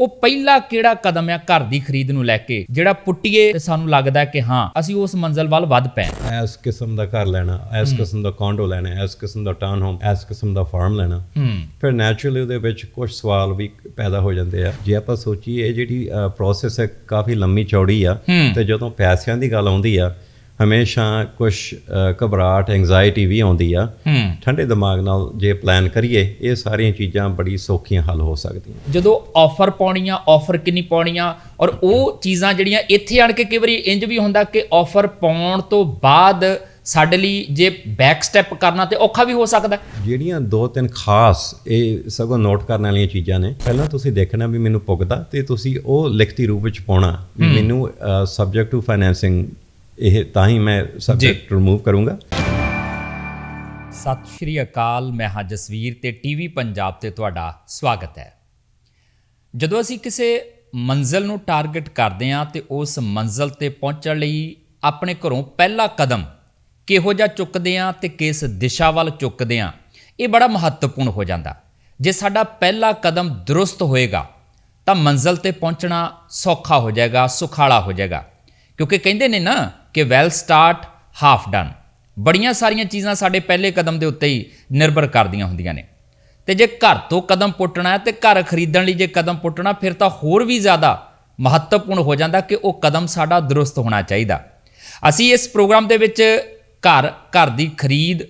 ਉਹ ਪਹਿਲਾ ਕਿਹੜਾ ਕਦਮ ਆ ਘਰ ਦੀ ਖਰੀਦ ਨੂੰ ਲੈ ਕੇ? ਜਿਹੜਾ ਪੁੱਟੀਏ ਤੇ ਸਾਨੂੰ ਲੱਗਦਾ ਕਿ ਹਾਂ ਅਸੀਂ ਉਸ ਮੰਜ਼ਲ ਵੱਲ ਵੱਧ ਪਏ। ਇਸ ਕਿਸਮ ਦਾ ਘਰ ਲੈਣਾ ਇਸ ਕਿਸਮ ਦਾ ਕੌਂਡੋ ਲੈਣਾ ਇਸ ਕਿਸਮ ਦਾ ਟਾਊਨ ਹੋਮ ਇਸ ਕਿਸਮ ਦਾ ਫਾਰਮ ਲੈਣਾ। ਫਿਰ ਨੈਚੁਰਲੀ ਉਹਦੇ ਵਿੱਚ ਕੁਝ ਸਵਾਲ ਵੀ ਪੈਦਾ ਹੋ ਜਾਂਦੇ ਆ। ਜੇ ਆਪਾਂ ਸੋਚੀਏ ਇਹ ਜਿਹੜੀ ਪ੍ਰੋਸੈਸ ਹੈ ਕਾਫੀ ਲੰਮੀ ਚੌੜੀ ਆ। ਤੇ ਜਦੋਂ ਪੈਸਿਆਂ ਦੀ ਗੱਲ ਆਉਂਦੀ ਆ ਹਮੇਸ਼ਾ ਕੁਝ ਘਬਰਾਹਟ ਐਂਜ਼ਾਇਟੀ ਵੀ ਆਉਂਦੀ ਆ। ਠੰਡੇ ਦਿਮਾਗ ਨਾਲ ਜੇ ਪਲਾਨ ਕਰੀਏ ਇਹ ਸਾਰੀਆਂ ਚੀਜ਼ਾਂ ਬੜੀ ਸੌਖੀਆਂ ਹੱਲ ਹੋ ਸਕਦੀਆਂ। ਜਦੋਂ ਆਫਰ ਪਾਉਣੀਆਂ ਆਫਰ ਕਿੰਨੀ ਪਾਉਣੀਆਂ ਔਰ ਉਹ ਚੀਜ਼ਾਂ ਜਿਹੜੀਆਂ ਇੱਥੇ ਆਣ ਕੇ ਕਈ ਵਾਰੀ ਇੰਜ ਵੀ ਹੁੰਦਾ ਕਿ ਆਫਰ ਪਾਉਣ ਤੋਂ ਬਾਅਦ ਸਾਡੇ ਲਈ ਜੇ ਬੈਕ ਸਟੈਪ ਕਰਨਾ ਤੇ ਔਖਾ ਵੀ ਹੋ ਸਕਦਾ। ਜਿਹੜੀਆਂ ਦੋ ਤਿੰਨ ਖਾਸ ਇਹ ਸਗੋਂ ਨੋਟ ਕਰਨ ਵਾਲੀਆਂ ਚੀਜ਼ਾਂ ਨੇ ਪਹਿਲਾਂ ਤੁਸੀਂ ਦੇਖਣਾ ਵੀ ਮੈਨੂੰ ਪੁੱਗਦਾ ਤੇ ਤੁਸੀਂ ਉਹ ਲਿਖਤੀ ਰੂਪ ਵਿੱਚ ਪਾਉਣਾ। ਵੀ ਮੈਨੂੰ ਸਬਜੈਕਟ ਟੂ ਫਾਈਨੈਂਸਿੰਗ ਇਹ ਤਾਂ ਹੀ ਮੈਂ ਸਬਜੈਕਟ ਰਿਮੂਵ ਕਰੂੰਗਾ। ਸਤਿ ਸ਼੍ਰੀ ਅਕਾਲ ਮੈਂ ਹਾਂ ਜਸਵੀਰ ਤੇ ਟੀਵੀ ਪੰਜਾਬ ਤੇ ਤੁਹਾਡਾ ਸਵਾਗਤ ਹੈ। ਜਦੋਂ ਅਸੀਂ ਕਿਸੇ ਮੰਜ਼ਲ ਨੂੰ ਟਾਰਗੇਟ ਕਰਦੇ ਹਾਂ ਤੇ ਉਸ ਮੰਜ਼ਲ ਤੇ ਪਹੁੰਚਣ ਲਈ ਆਪਣੇ ਘਰੋਂ ਪਹਿਲਾ ਕਦਮ ਕਿਹੋ ਜਿਹਾ ਚੁੱਕਦੇ ਹਾਂ ਤੇ ਕਿਸ ਦਿਸ਼ਾ ਵੱਲ ਚੁੱਕਦੇ ਹਾਂ ਇਹ ਬੜਾ ਮਹੱਤਵਪੂਰਨ ਹੋ ਜਾਂਦਾ। ਜੇ ਸਾਡਾ ਪਹਿਲਾ ਕਦਮ ਦਰੁਸਤ ਹੋਏਗਾ ਤਾਂ ਮੰਜ਼ਲ ਤੇ ਪਹੁੰਚਣਾ ਸੌਖਾ ਹੋ ਜਾਏਗਾ ਸੁਖਾਲਾ ਹੋ ਜਾਏਗਾ। ਕਿਉਂਕਿ ਕਹਿੰਦੇ ਨੇ ਨਾ ਕਿ ਵੈਲ ਸਟਾਰਟ ਹਾਫ ਡਨ ਬੜੀਆਂ ਸਾਰੀਆਂ ਚੀਜ਼ਾਂ ਸਾਡੇ ਪਹਿਲੇ ਕਦਮ ਦੇ ਉੱਤੇ ਹੀ ਨਿਰਭਰ ਕਰਦੀਆਂ ਹੁੰਦੀਆਂ ਨੇ। ਤੇ ਜੇ ਘਰ ਤੋਂ ਕਦਮ ਪੁੱਟਣਾ ਹੈ ਤੇ ਘਰ ਖਰੀਦਣ ਲਈ ਜੇ ਕਦਮ ਪੁੱਟਣਾ, ਫਿਰ ਤਾਂ ਹੋਰ ਵੀ ਜ਼ਿਆਦਾ ਮਹੱਤਵਪੂਰਨ ਹੋ ਜਾਂਦਾ ਕਿ ਉਹ ਕਦਮ ਸਾਡਾ ਦਰੁਸਤ ਹੋਣਾ ਚਾਹੀਦਾ। ਅਸੀਂ ਇਸ ਪ੍ਰੋਗਰਾਮ ਦੇ ਵਿੱਚ ਘਰ ਘਰ ਦੀ ਖਰੀਦ,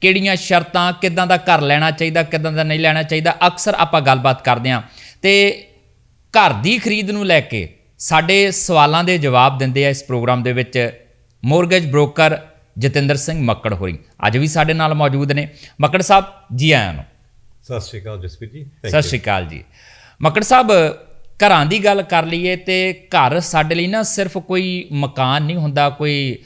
ਕਿਹੜੀਆਂ ਸ਼ਰਤਾਂ, ਕਿੱਦਾਂ ਦਾ ਘਰ ਲੈਣਾ ਚਾਹੀਦਾ, ਕਿੱਦਾਂ ਦਾ ਨਹੀਂ ਲੈਣਾ ਚਾਹੀਦਾ, ਅਕਸਰ ਆਪਾਂ ਗੱਲਬਾਤ ਕਰਦੇ ਹਾਂ। ਤੇ ਘਰ ਦੀ ਖਰੀਦ ਨੂੰ ਲੈ ਕੇ ਸਾਡੇ ਸਵਾਲਾਂ ਦੇ ਜਵਾਬ ਦਿੰਦੇ ਆ ਇਸ ਪ੍ਰੋਗਰਾਮ ਦੇ ਵਿੱਚ ਮੋਰਗੇਜ ਬ੍ਰੋਕਰ ਜਤਿੰਦਰ ਸਿੰਘ ਮੱਕੜ ਹੋਰੀ। ਅੱਜ ਵੀ ਸਾਡੇ ਨਾਲ ਮੌਜੂਦ ਨੇ। ਮੱਕੜ ਸਾਹਿਬ ਜੀ ਆਇਆਂ ਨੂੰ। ਸਤਿ ਸ਼੍ਰੀ ਅਕਾਲ ਜਸਪੀਰ ਜੀ। ਸਤਿ ਸ਼੍ਰੀ ਅਕਾਲ ਜੀ। ਮੱਕੜ ਸਾਹਿਬ ਘਰਾਂ ਦੀ ਗੱਲ ਕਰ ਲਈਏ ਤੇ ਘਰ ਸਾਡੇ ਲਈ ਨਾ ਸਿਰਫ ਕੋਈ ਮਕਾਨ ਨਹੀਂ ਹੁੰਦਾ ਕੋਈ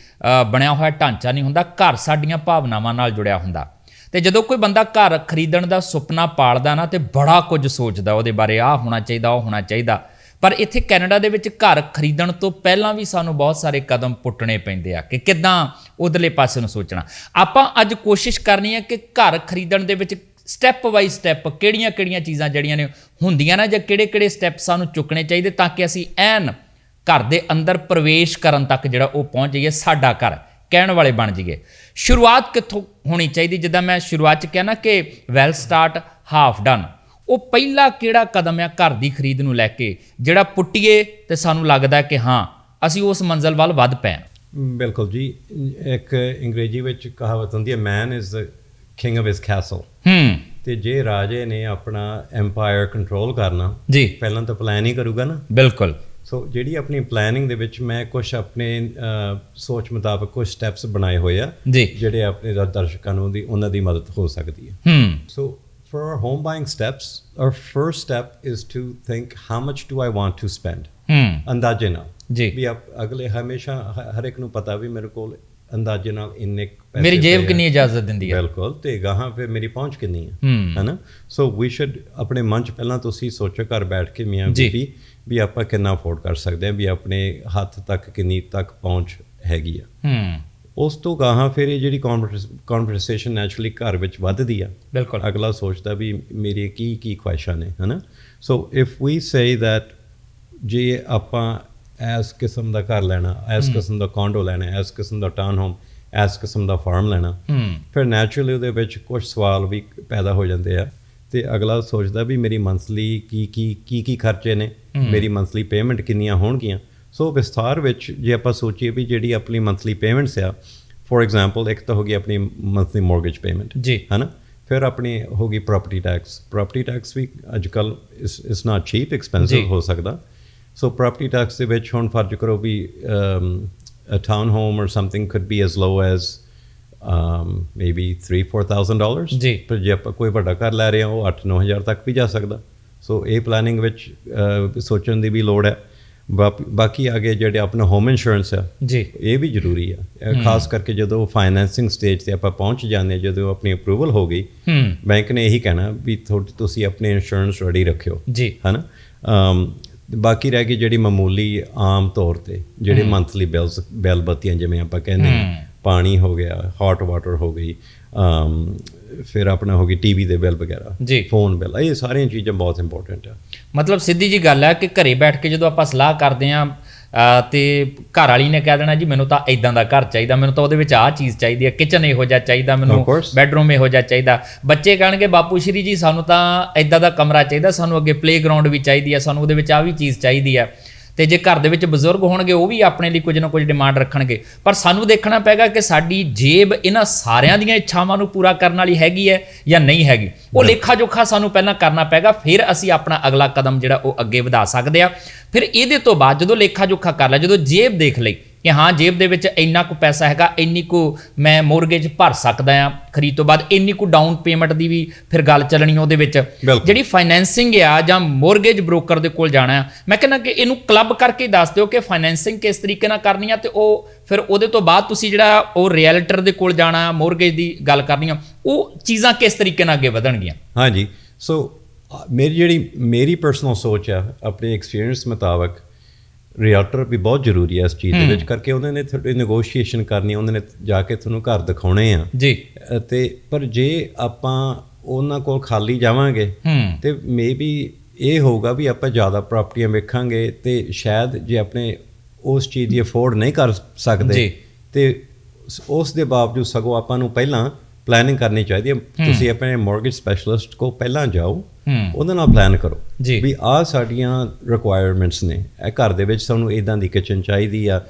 ਬਣਿਆ ਹੋਇਆ ਢਾਂਚਾ ਨਹੀਂ ਹੁੰਦਾ। ਘਰ ਸਾਡੀਆਂ ਭਾਵਨਾਵਾਂ ਨਾਲ ਜੁੜਿਆ ਹੁੰਦਾ। ਤੇ ਜਦੋਂ ਕੋਈ ਬੰਦਾ ਘਰ ਖਰੀਦਣ ਦਾ ਸੁਪਨਾ ਪਾਲਦਾ ਨਾ ਤੇ ਬੜਾ ਕੁਝ ਸੋਚਦਾ ਉਹਦੇ ਬਾਰੇ ਆਹ ਹੋਣਾ ਚਾਹੀਦਾ ਉਹ ਹੋਣਾ ਚਾਹੀਦਾ। ਪਰ ਇੱਥੇ ਕੈਨੇਡਾ ਦੇ ਵਿੱਚ ਘਰ ਖਰੀਦਣ ਤੋਂ ਪਹਿਲਾਂ ਵੀ ਸਾਨੂੰ ਬਹੁਤ ਸਾਰੇ ਕਦਮ ਪੁੱਟਣੇ ਪੈਂਦੇ ਆ ਕਿ ਕਿੱਦਾਂ ਉਧਰਲੇ ਪਾਸੇ ਨੂੰ ਸੋਚਣਾ। ਆਪਾਂ ਅੱਜ ਕੋਸ਼ਿਸ਼ ਕਰਨੀ ਹੈ ਕਿ ਘਰ ਖਰੀਦਣ ਦੇ ਵਿੱਚ ਸਟੈਪ ਬਾਈ ਸਟੈਪ ਕਿਹੜੀਆਂ-ਕਿਹੜੀਆਂ ਚੀਜ਼ਾਂ ਜਿਹੜੀਆਂ ਨੇ ਹੁੰਦੀਆਂ ਨਾ ਜਾਂ ਕਿਹੜੇ-ਕਿਹੜੇ ਸਟੈਪ ਸਾਨੂੰ ਚੁੱਕਣੇ ਚਾਹੀਦੇ ਤਾਂ ਕਿ ਅਸੀਂ ਐਨ ਘਰ ਦੇ ਅੰਦਰ ਪ੍ਰਵੇਸ਼ ਕਰਨ ਤੱਕ ਜਿਹੜਾ ਉਹ ਪਹੁੰਚ ਜਾਈਏ, ਸਾਡਾ ਘਰ ਕਹਿਣ ਵਾਲੇ ਬਣ ਜਾਈਏ। ਸ਼ੁਰੂਆਤ ਕਿੱਥੋਂ ਹੋਣੀ ਚਾਹੀਦੀ? ਜਿੱਦਾਂ ਮੈਂ ਸ਼ੁਰੂਆਤ ਚ ਕਿਹਾ ਨਾ ਕਿ ਵੈਲ ਸਟਾਰਟ ਹਾਫ ਡਨ ਉਹ ਪਹਿਲਾ ਕਿਹੜਾ ਕਦਮ ਆ ਘਰ ਦੀ ਖਰੀਦ ਨੂੰ ਲੈ ਕੇ? ਜਿਹੜਾ ਪੁੱਟੀਏ ਤੇ ਸਾਨੂੰ ਲੱਗਦਾ ਕਿ ਹਾਂ ਅਸੀਂ ਉਸ ਮੰਜ਼ਲ ਵੱਲ ਵੱਧ ਪਏ। ਬਿਲਕੁਲ ਜੀ। ਇੱਕ ਅੰਗਰੇਜ਼ੀ ਵਿੱਚ ਕਹਾਵਤ ਹੁੰਦੀ ਹੈ man is the king of his castle ਹੂੰ। ਤੇ ਜੇ ਰਾਜੇ ਨੇ ਆਪਣਾ ਐਮਪਾਇਰ ਕੰਟਰੋਲ ਕਰਨਾ ਜੀ। ਪਹਿਲਾਂ ਤਾਂ ਪਲਾਨ ਹੀ ਕਰੂਗਾ ਨਾ। ਬਿਲਕੁਲ। ਸੋ ਜਿਹੜੀ ਆਪਣੀ ਪਲੈਨਿੰਗ ਦੇ ਵਿੱਚ ਮੈਂ ਕੁਝ ਆਪਣੇ ਸੋਚ ਮੁਤਾਬਕ ਕੁਝ ਸਟੈਪਸ ਬਣਾਏ ਹੋਏ ਆ ਜਿਹੜੇ ਆਪਣੇ ਦਰ- ਦਰਸ਼ਕਾਂ ਨੂੰ ਦੀ ਉਹਨਾਂ ਦੀ ਮਦਦ ਹੋ ਸਕਦੀ ਹੈ। ਹੂੰ। So for our home buying steps, our first step is to think how much do I want to spend? ਹੂੰ ਅੰਦਾਜ਼ੇ ਨਾਲ। ਜੀ। ਵੀ ਆਪ ਅਗਲੇ ਹਮੇਸ਼ਾ ਹ- ਹਰ ਇੱਕ ਨੂੰ ਪਤਾ ਵੀ ਮੇਰੇ ਕੋਲ ਅੰਦਾਜ਼ੇ ਨਾਲ ਇੰਨੇ ਕੁ ਪੈਸੇ ਮੇਰੀ ਜੇਬ। ਕਿੰਨੀ ਇਜਾਜ਼ਤ ਦਿੰਦੀ ਹੈ ਬਿਲਕੁਲ ਤੇ ਗਾਹਾਂ ਫਿਰ ਮੇਰੀ ਪਹੁੰਚ ਕਿੰਨੀ ਹੈ ਹੂੰ। ਹੈਨਾ? ਸੋ ਵੀ ਸ਼ੁੱਡ ਆਪਣੇ ਮਨ ਚ ਪਹਿਲਾਂ ਤੁਸੀਂ ਸੋਚੋ ਘਰ ਬੈਠ ਕੇ ਮੀਆਂ ਜੀ। ਬੀਬੀ ਵੀ ਆਪਾਂ ਕਿੰਨਾ ਅਫੋਰਡ ਕਰ ਸਕਦੇ ਹਾਂ ਵੀ ਆਪਣੇ ਹੱਥ ਤੱਕ ਕਿੰਨੀ ਤੱਕ ਪਹੁੰਚ ਹੈਗੀ ਆ। ਹੂੰ। ਉਸ ਤੋਂ ਗਾਹਾਂ ਫਿਰ ਇਹ ਜਿਹੜੀ ਕਨਵਰਸੇਸ਼ਨ ਨੈਚੁਰਲੀ ਘਰ ਵਿੱਚ ਵੱਧਦੀ ਆ। ਬਿਲਕੁਲ। ਅਗਲਾ ਸੋਚਦਾ ਵੀ ਮੇਰੀ ਕੀ ਕੀ ਖੁਆਇਸ਼ਾਂ ਨੇ ਹਨਾ? ਸੋ ਇਫ ਵੀ ਸੇ ਦੈਟ ਜੇ ਆਪਾਂ ਐਸ ਕਿਸਮ ਦਾ ਘਰ ਲੈਣਾ ਐਸ ਕਿਸਮ ਦਾ ਕੌਂਡੋ ਲੈਣਾ ਐਸ ਕਿਸਮ ਦਾ ਟਾਊਨ ਹੋਮ ਐਸ ਕਿਸਮ ਦਾ ਫਾਰਮ ਲੈਣਾ ਫਿਰ ਨੈਚੁਰਲੀ ਉਹਦੇ ਵਿੱਚ ਕੁਝ ਸਵਾਲ ਵੀ ਪੈਦਾ ਹੋ ਜਾਂਦੇ ਆ ਤੇ ਅਗਲਾ ਸੋਚਦਾ ਵੀ ਮੇਰੀ ਮੰਥਲੀ ਕੀ ਕੀ ਕੀ ਕੀ ਖਰਚੇ ਨੇ? ਮੇਰੀ ਮੰਥਲੀ ਪੇਮੈਂਟ ਕਿੰਨੀਆਂ ਹੋਣਗੀਆਂ? ਸੋ ਵਿਸਥਾਰ ਵਿੱਚ ਜੇ ਆਪਾਂ ਸੋਚੀਏ ਵੀ ਜਿਹੜੀ ਆਪਣੀ ਮੰਥਲੀ ਪੇਮੈਂਟਸ ਆ ਫੋਰ ਐਗਜ਼ਾਮਪਲ ਇੱਕ ਤਾਂ ਹੋ ਗਈ ਆਪਣੀ ਮੰਥਲੀ ਮੋਰਗੇਜ ਪੇਮੈਂਟ ਜੀ। ਹਨਾ? ਫਿਰ ਆਪਣੀ ਹੋ ਗਈ ਪ੍ਰਾਪਰਟੀ ਟੈਕਸ ਪ੍ਰਾਪਰਟੀ ਟੈਕਸ ਵੀ ਅੱਜ ਕੱਲ ਇਸ ਇਸ ਨਾਟ ਚੀਪ। ਐਕਸਪੈਂਸਿਵ ਹੋ ਸਕਦਾ। ਸੋ ਪ੍ਰਾਪਰਟੀ ਟੈਕਸ ਦੇ ਵਿੱਚ ਹੁਣ ਫਰਜ਼ ਕਰੋ ਵੀ a town home or something could be as low as um maybe 3 4000 dollars ਜੀ। ਪਰ ਜੇ ਆਪਾਂ ਕੋਈ ਵੱਡਾ ਘਰ ਲੈ ਰਹੇ ਹਾਂ ਉਹ 8 9000 ਤੱਕ ਵੀ ਜਾ ਸਕਦਾ। ਸੋ ਇਹ ਪਲੈਨਿੰਗ ਵਿੱਚ ਸੋਚਣ ਦੀ ਵੀ ਲੋੜ ਹੈ। ਬਾਕੀ ਆਗੇ ਜਿਹੜੇ ਆਪਣਾ ਹੋਮ ਇੰਸ਼ੋਰੈਂਸ ਹੈ ਜੀ। ਇਹ ਵੀ ਜ਼ਰੂਰੀ ਆ। ਖਾਸ ਕਰਕੇ ਜਦੋਂ ਫਾਈਨੈਂਸਿੰਗ ਸਟੇਜ ਤੇ ਆਪਾਂ ਪਹੁੰਚ ਜਾਂਦੇ ਹਾਂ, ਜਦੋਂ ਆਪਣੀ ਅਪਰੂਵਲ ਹੋ ਗਈ ਬੈਂਕ ਨੇ ਇਹੀ ਕਹਿਣਾ ਵੀ ਤੁਹਾਡੀ ਤੁਸੀਂ ਆਪਣੇ ਇੰਸ਼ੋਰੈਂਸ ਰੈਡੀ ਰੱਖਿਓ। ਜੀ। ਹਨਾ? ਅਮ ਬਾਕੀ ਰਹਿ ਗਈ ਜਿਹੜੀ ਮਾਮੂਲੀ ਆਮ ਤੌਰ ਤੇ ਜਿਹੜੇ ਮੰਥਲੀ ਬਿਲਸ ਬਿਲ ਬੱਤੀਆਂ ਜਿਵੇਂ ਆਪਾਂ ਕਹਿੰਦੇ ਪਾਣੀ ਹੋ ਗਿਆ ਹੌਟ ਵਾਟਰ ਹੋ ਗਈ ਅਮ ਫਿਰ ਆਪਣਾ ਹੋ ਗਈ ਟੀਵੀ ਦੇ ਬਿੱਲ ਵਗੈਰਾ ਜੀ। ਫੋਨ ਬਿੱਲ ਇਹ ਸਾਰੀਆਂ ਚੀਜ਼ਾਂ ਬਹੁਤ ਇੰਪੋਰਟੈਂਟ ਆ। ਮਤਲਬ ਸਿੱਧੀ ਜੀ ਗੱਲ ਹੈ ਕਿ ਘਰੇ ਬੈਠ ਕੇ ਜਦੋਂ ਆਪਾਂ ਸਲਾਹ ਕਰਦੇ ਆਂ ਤੇ ਘਰ ਵਾਲੀ ਨੇ ਕਹਿ ਦੇਣਾ ਜੀ ਮੈਨੂੰ ਤਾਂ ਇਦਾਂ ਦਾ ਘਰ ਚਾਹੀਦਾ ਮੈਨੂੰ ਤਾਂ ਉਹਦੇ ਵਿੱਚ ਆਹ ਚੀਜ਼ ਚਾਹੀਦੀ ਹੈ ਕਿਚਨ ਇਹੋ ਜਿਹਾ ਚਾਹੀਦਾ ਮੈਨੂੰ. ਬੈੱਡਰੂਮ ਇਹੋ ਜਿਹਾ ਚਾਹੀਦਾ। ਬੱਚੇ ਕਹਿਣਗੇ ਬਾਪੂ ਸ਼੍ਰੀ ਜੀ ਸਾਨੂੰ ਤਾਂ ਇਦਾਂ ਦਾ ਕਮਰਾ ਚਾਹੀਦਾ ਸਾਨੂੰ ਅੱਗੇ ਪਲੇਗਰਾਉਂਡ ਵੀ ਚਾਹੀਦੀ ਹੈ ਸਾਨੂੰ ਉਹਦੇ ਵਿੱਚ ਆ ਵੀ ਚੀਜ਼ ਚਾਹੀਦੀ ਹੈ ਤੇ ਜੇ ਘਰ ਦੇ ਵਿੱਚ ਬਜ਼ੁਰਗ ਹੋਣਗੇ ਉਹ ਵੀ ਆਪਣੇ ਲਈ ਕੁਝ ਨਾ ਕੁਝ ਡਿਮਾਂਡ ਰੱਖਣਗੇ। ਪਰ ਸਾਨੂੰ ਦੇਖਣਾ ਪੈਗਾ ਕਿ ਸਾਡੀ ਜੇਬ ਇਹਨਾਂ ਸਾਰਿਆਂ ਦੀਆਂ ਇੱਛਾਵਾਂ ਨੂੰ ਪੂਰਾ ਕਰਨ ਵਾਲੀ ਹੈਗੀ ਹੈ ਜਾਂ ਨਹੀਂ ਹੈਗੀ। ਉਹ ਲੇਖਾ ਜੋਖਾ ਸਾਨੂੰ ਪਹਿਲਾਂ ਕਰਨਾ ਪੈਗਾ ਫਿਰ ਅਸੀਂ ਆਪਣਾ ਅਗਲਾ ਕਦਮ ਜਿਹੜਾ ਉਹ ਅੱਗੇ ਵਧਾ ਸਕਦੇ ਆ ਫਿਰ ਇਹਦੇ ਤੋਂ ਬਾਅਦ ਜਦੋਂ ਲੇਖਾ ਜੋਖਾ ਕਰ ਲਿਆ ਜਦੋਂ ਜੇਬ ਦੇਖ ਲਈ ਕਿ ਹਾਂ ਜੇਬ ਦੇ ਵਿੱਚ ਇੰਨਾ ਕੁ ਪੈਸਾ ਹੈਗਾ ਇੰਨੀ ਕੁ ਮੈਂ ਮੋਰਗੇਜ ਭਰ ਸਕਦਾ ਆ ਖਰੀਦ ਤੋਂ ਬਾਅਦ ਇੰਨੀ ਕੁ ਡਾਊਨ ਪੇਮੈਂਟ ਦੀ ਵੀ ਫਿਰ ਗੱਲ ਚੱਲਣੀ ਉਹਦੇ ਵਿੱਚ। ਜਿਹੜੀ ਫਾਈਨੈਂਸਿੰਗ ਆ ਜਾਂ ਮੋਰਗੇਜ ਬ੍ਰੋਕਰ ਦੇ ਕੋਲ ਜਾਣਾ ਆ ਮੈਂ ਕਹਿੰਦਾ ਕਿ ਇਹਨੂੰ ਕਲੱਬ ਕਰਕੇ ਦੱਸ ਦਿਓ ਕਿ ਫਾਈਨੈਂਸਿੰਗ ਕਿਸ ਤਰੀਕੇ ਨਾਲ ਕਰਨੀ ਆ ਤੇ ਉਹ ਫਿਰ ਉਹਦੇ ਤੋਂ ਬਾਅਦ ਤੁਸੀਂ ਜਿਹੜਾ ਉਹ ਰੀਅਲਟਰ ਦੇ ਕੋਲ ਜਾਣਾ ਮੋਰਗੇਜ ਦੀ ਗੱਲ ਕਰਨੀ ਆ ਉਹ ਚੀਜ਼ਾਂ ਕਿਸ ਤਰੀਕੇ ਨਾਲ ਅੱਗੇ ਵਧਣਗੀਆਂ? ਹਾਂਜੀ। ਸੋ ਮੇਰੀ ਜਿਹੜੀ ਮੇਰੀ ਪਰਸਨਲ ਸੋਚ ਆ ਆਪਣੇ ਐਕਸਪੀਰੀਅੰਸ ਮੁਤਾਬਕ ਰੀਅਲਟਰ ਵੀ ਬਹੁਤ ਜ਼ਰੂਰੀ ਹੈ ਇਸ ਚੀਜ਼ ਦੇ ਵਿੱਚ ਕਰਕੇ ਉਹਨਾਂ ਨੇ ਤੁਹਾਡੀ ਨੈਗੋਸ਼ੀਏਸ਼ਨ ਕਰਨੀ ਉਹਨਾਂ ਨੇ ਜਾ ਕੇ ਤੁਹਾਨੂੰ ਘਰ ਦਿਖਾਉਣੇ ਆ। ਜੀ। ਤੇ ਪਰ ਜੇ ਆਪਾਂ ਉਹਨਾਂ ਕੋਲ ਖਾਲੀ ਜਾਵਾਂਗੇ ਤੇ ਮੇਬੀ ਇਹ ਹੋਊਗਾ ਵੀ ਆਪਾਂ ਜ਼ਿਆਦਾ ਪ੍ਰਾਪਰਟੀਆਂ ਵੇਖਾਂਗੇ ਤੇ ਸ਼ਾਇਦ ਜੇ ਆਪਣੇ ਉਸ ਚੀਜ਼ ਦੀ ਅਫੋਰਡ ਨਹੀਂ ਕਰ ਸਕਦੇ ਜੀ। ਤੇ ਉਸ- ਦੇ ਬਾਵਜੂਦ ਸਗੋਂ ਆਪਾਂ ਨੂੰ ਪਹਿਲਾਂ ਪਲੈਨਿੰਗ ਕਰਨੀ ਚਾਹੀਦੀ ਹੈ। ਤੁਸੀਂ ਆਪਣੇ ਮਾਰਗੇਜ ਸਪੈਸ਼ਲਿਸਟ ਕੋ ਪਹਿਲਾਂ ਜਾਓ ਉਹਦੇ ਨਾਲ ਪਲਾਨ ਕਰੋ। ਵੀ ਆਹ ਸਾਡੀਆਂ ਰਿਕੁਆਇਰਮੈਂਟਸ ਨੇ। ਇਹ ਘਰ ਦੇ ਵਿੱਚ ਸਾਨੂੰ ਇਦਾਂ ਦੀ ਕਿਚਨ ਚਾਹੀਦੀ ਆ।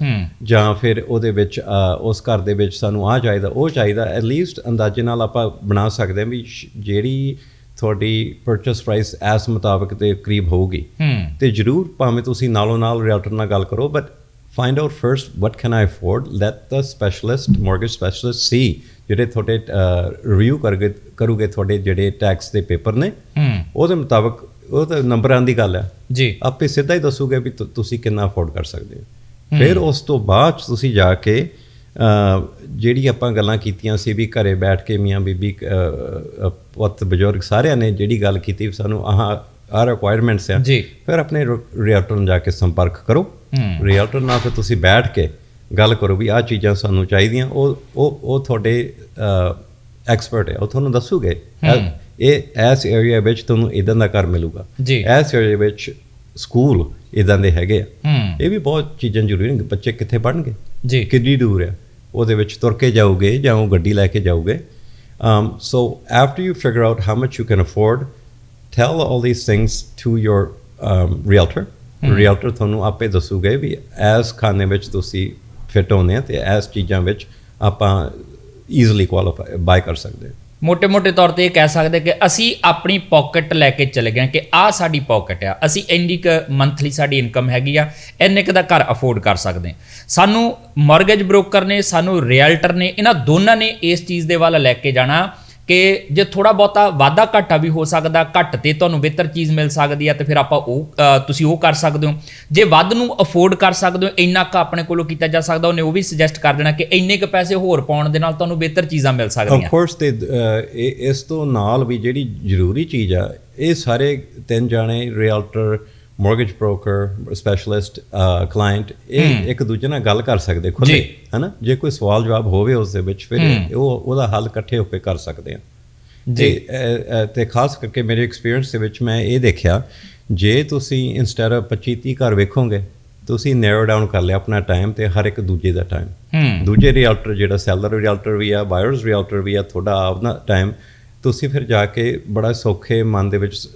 ਜਾਂ ਫਿਰ ਉਹਦੇ ਵਿੱਚ ਉਸ ਘਰ ਦੇ ਵਿੱਚ ਸਾਨੂੰ ਆਹ ਚਾਹੀਦਾ ਉਹ ਚਾਹੀਦਾ। ਐਟ ਲੀਸਟ ਅੰਦਾਜ਼ੇ ਨਾਲ ਆਪਾਂ ਬਣਾ ਸਕਦੇ ਹਾਂ ਵੀ ਜਿਹੜੀ ਤੁਹਾਡੀ ਪਰਚੇਸ ਪ੍ਰਾਈਸ ਐਸ ਮੁਤਾਬਕ ਦੇ ਕਰੀਬ ਹੋਊਗੀ। ਤੇ ਜਰੂਰ ਭਾਵੇਂ ਤੁਸੀਂ ਨਾਲੋਂ ਨਾਲ ਰੀਅਲਟਰ ਨਾਲ ਗੱਲ ਕਰੋ but find out first what can I afford let the specialist mortgage specialist ਸੀ ਜਿਹੜੇ ਤੁਹਾਡੇ ਰਿਵਿਊ ਕਰਗੇ ਕਰੂਗੇ ਤੁਹਾਡੇ ਜਿਹੜੇ ਟੈਕਸ ਦੇ ਪੇਪਰ ਨੇ ਉਹਦੇ ਮੁਤਾਬਕ ਉਹ ਤਾਂ ਨੰਬਰਾਂ ਦੀ ਗੱਲ ਹੈ ਜੀ। ਆਪੇ ਸਿੱਧਾ ਹੀ ਦੱਸੂਗੇ ਵੀ ਤੁਸੀਂ ਕਿੰਨਾ ਅਫੋਰਡ ਕਰ ਸਕਦੇ ਹੋ। ਫਿਰ ਉਸ ਤੋਂ ਬਾਅਦ ਤੁਸੀਂ ਜਾ ਕੇ ਜਿਹੜੀ ਆਪਾਂ ਗੱਲਾਂ ਕੀਤੀਆਂ ਸੀ ਵੀ ਘਰੇ ਬੈਠ ਕੇ ਮੀਆਂ ਬੀਬੀ ਪੁੱਤ ਬਜ਼ੁਰਗ ਸਾਰਿਆਂ ਨੇ ਜਿਹੜੀ ਗੱਲ ਕੀਤੀ ਸਾਨੂੰ ਆਹ ਆਹ ਰਿਕੁਆਇਰਮੈਂਟਸ ਆ ਜੀ। ਫਿਰ ਆਪਣੇ ਰੀਅਲਟਰ ਨਾਲ ਜਾ ਕੇ ਸੰਪਰਕ ਕਰੋ। ਰੀਅਲਟਰ ਨਾਲ ਫਿਰ ਤੁਸੀਂ ਬੈਠ ਕੇ ਗੱਲ ਕਰੋ ਵੀ ਆਹ ਚੀਜ਼ਾਂ ਸਾਨੂੰ ਚਾਹੀਦੀਆਂ ਉਹ ਉਹ ਉਹ ਤੁਹਾਡੇ ਐਕਸਪਰਟ ਹੈ ਉਹ ਤੁਹਾਨੂੰ ਦੱਸੂਗੇ। ਇਹ ਇਸ ਏਰੀਆ ਵਿੱਚ ਤੁਹਾਨੂੰ ਇਦਾਂ ਦਾ ਘਰ ਮਿਲੂਗਾ। ਇਸ ਏਰੀਆ ਵਿੱਚ ਸਕੂਲ ਇਦਾਂ ਦੇ ਹੈਗੇ ਆ। ਇਹ ਵੀ ਬਹੁਤ ਚੀਜ਼ਾਂ ਜ਼ਰੂਰੀ ਨੇ ਬੱਚੇ ਕਿੱਥੇ ਪੜ੍ਹਨਗੇ? ਜੀ। ਕਿੰਨੀ ਦੂਰ ਹੈ ਉਹਦੇ ਵਿੱਚ ਤੁਰ ਕੇ ਜਾਓਗੇ ਜਾਂ ਉਹ ਗੱਡੀ ਲੈ ਕੇ ਜਾਓਗੇ? Um, so after you figure out how much you can afford tell all these things to your um, realtor realtor ਤੁਹਾਨੂੰ ਆਪੇ ਦੱਸੂਗੇ ਵੀ ਐਸ ਖਾਨੇ ਵਿੱਚ ਤੁਸੀਂ ਫਿੱਟ ਹੁੰਦੇ ਆ ਤੇ ਇਸ ਚੀਜ਼ਾਂ ਵਿੱਚ ਆਪਾਂ ਈਜ਼ਲੀ ਕੁਆਲੀਫਾਈ ਬਾਈ ਕਰ ਸਕਦੇ ਮੋਟੇ ਮੋਟੇ ਤੌਰ ਤੇ ਇਹ ਕਹਿ ਸਕਦੇ ਕਿ ਅਸੀਂ ਆਪਣੀ ਪਾਕਟ ਲੈ ਕੇ ਚਲੇ ਗਏ ਕਿ ਆਹ ਸਾਡੀ ਪਾਕਟ ਆ, ਅਸੀਂ ਇੰਨੀ ਕੁ ਮੰਥਲੀ ਸਾਡੀ ਇਨਕਮ ਹੈਗੀ ਆ, ਇੰਨੇ ਕੁ ਦਾ ਘਰ ਅਫੋਰਡ ਕਰ ਸਕਦੇ ਸਾਨੂੰ ਮਾਰਗੇਜ ਬ੍ਰੋਕਰ ਨੇ, ਸਾਨੂੰ ਰੀਅਲਟਰ ਨੇ, ਇਹਨਾਂ ਦੋਨਾਂ ਨੇ ਇਸ ਚੀਜ਼ ਦੇ ਵੱਲ ਲੈ ਕੇ ਜਾਣਾ ਕਿ ਜੇ ਥੋੜਾ ਬਹੁਤਾ ਵਾਧਾ ਘਾਟਾ ਵੀ ਹੋ ਸਕਦਾ, ਘੱਟ ਤੇ ਤੁਹਾਨੂੰ ਬਿਹਤਰ ਚੀਜ਼ ਮਿਲ ਸਕਦੀ ਹੈ ਤੇ ਫਿਰ ਆਪਾਂ ਉਹ ਤੁਸੀਂ ਉਹ ਕਰ ਸਕਦੇ ਹੋ। ਜੇ ਵੱਧ ਨੂੰ ਅਫੋਰਡ ਕਰ ਸਕਦੇ ਹੋ, ਇੰਨਾ ਕੁ ਆਪਣੇ ਕੋਲੋਂ ਕੀਤਾ ਜਾ ਸਕਦਾ, ਉਹਨੇ ਉਹ ਵੀ ਸੁਜੈਸਟ ਕਰ ਦੇਣਾ ਕਿ ਇੰਨੇ ਕੁ ਪੈਸੇ ਹੋਰ ਪਾਉਣ ਦੇ ਨਾਲ ਤੁਹਾਨੂੰ ਬਿਹਤਰ ਚੀਜ਼ਾਂ ਮਿਲ ਆਫ ਸਕਦੀਆਂ ਕੋਰਸ ਤੇ ਇਸ ਤੋਂ ਨਾਲ ਵੀ ਜਿਹੜੀ ਜ਼ਰੂਰੀ ਚੀਜ਼ ਆ, ਇਹ ਸਾਰੇ ਤਿੰਨ ਜਾਣੇ realtor mortgage broker specialist client ਇਹ ਇੱਕ ਦੂਜੇ ਨਾਲ ਗੱਲ ਕਰ ਸਕਦੇ ਖੁੱਲੇ। ਹਨਾ? ਜੇ ਕੋਈ ਸਵਾਲ ਜਵਾਬ ਹੋਵੇ ਉਸ ਦੇ ਵਿੱਚ ਫਿਰ ਉਹ ਉਹਦਾ ਹੱਲ ਇਕੱਠੇ ਹੋ ਕੇ ਕਰ ਸਕਦੇ ਆ। ਜੀ। ਤੇ ਖਾਸ ਕਰਕੇ ਮੇਰੇ ਐਕਸਪੀਰੀਅੰਸ ਦੇ ਵਿੱਚ ਮੈਂ ਇਹ ਦੇਖਿਆ ਜੇ ਤੁਸੀਂ ਇੰਸਟੈਡ ਆਫ 25 30 ਘਰ ਵੇਖੋਗੇ ਤੁਸੀਂ ਨੈਰੋ ਡਾਊਨ ਕਰ ਲਿਆ ਆਪਣਾ ਟਾਈਮ ਤੇ ਹਰ ਇੱਕ ਦੂਜੇ ਦਾ ਟਾਈਮ ਦੂਜੇ ਰੀਅਲਟਰ ਜਿਹੜਾ ਸੈਲਰ ਰੀਅਲਟਰ ਵੀ ਆ ਬਾਇਰਸ ਰੀਅਲਟਰ ਵੀ ਆ ਤੁਹਾਡਾ ਆਪਣਾ ਟਾਈਮ ਤੁਸੀਂ ਫਿਰ ਜਾ ਕੇ ਬੜਾ ਸੌਖੇ ਮਨ ਦੇ ਵਿੱਚ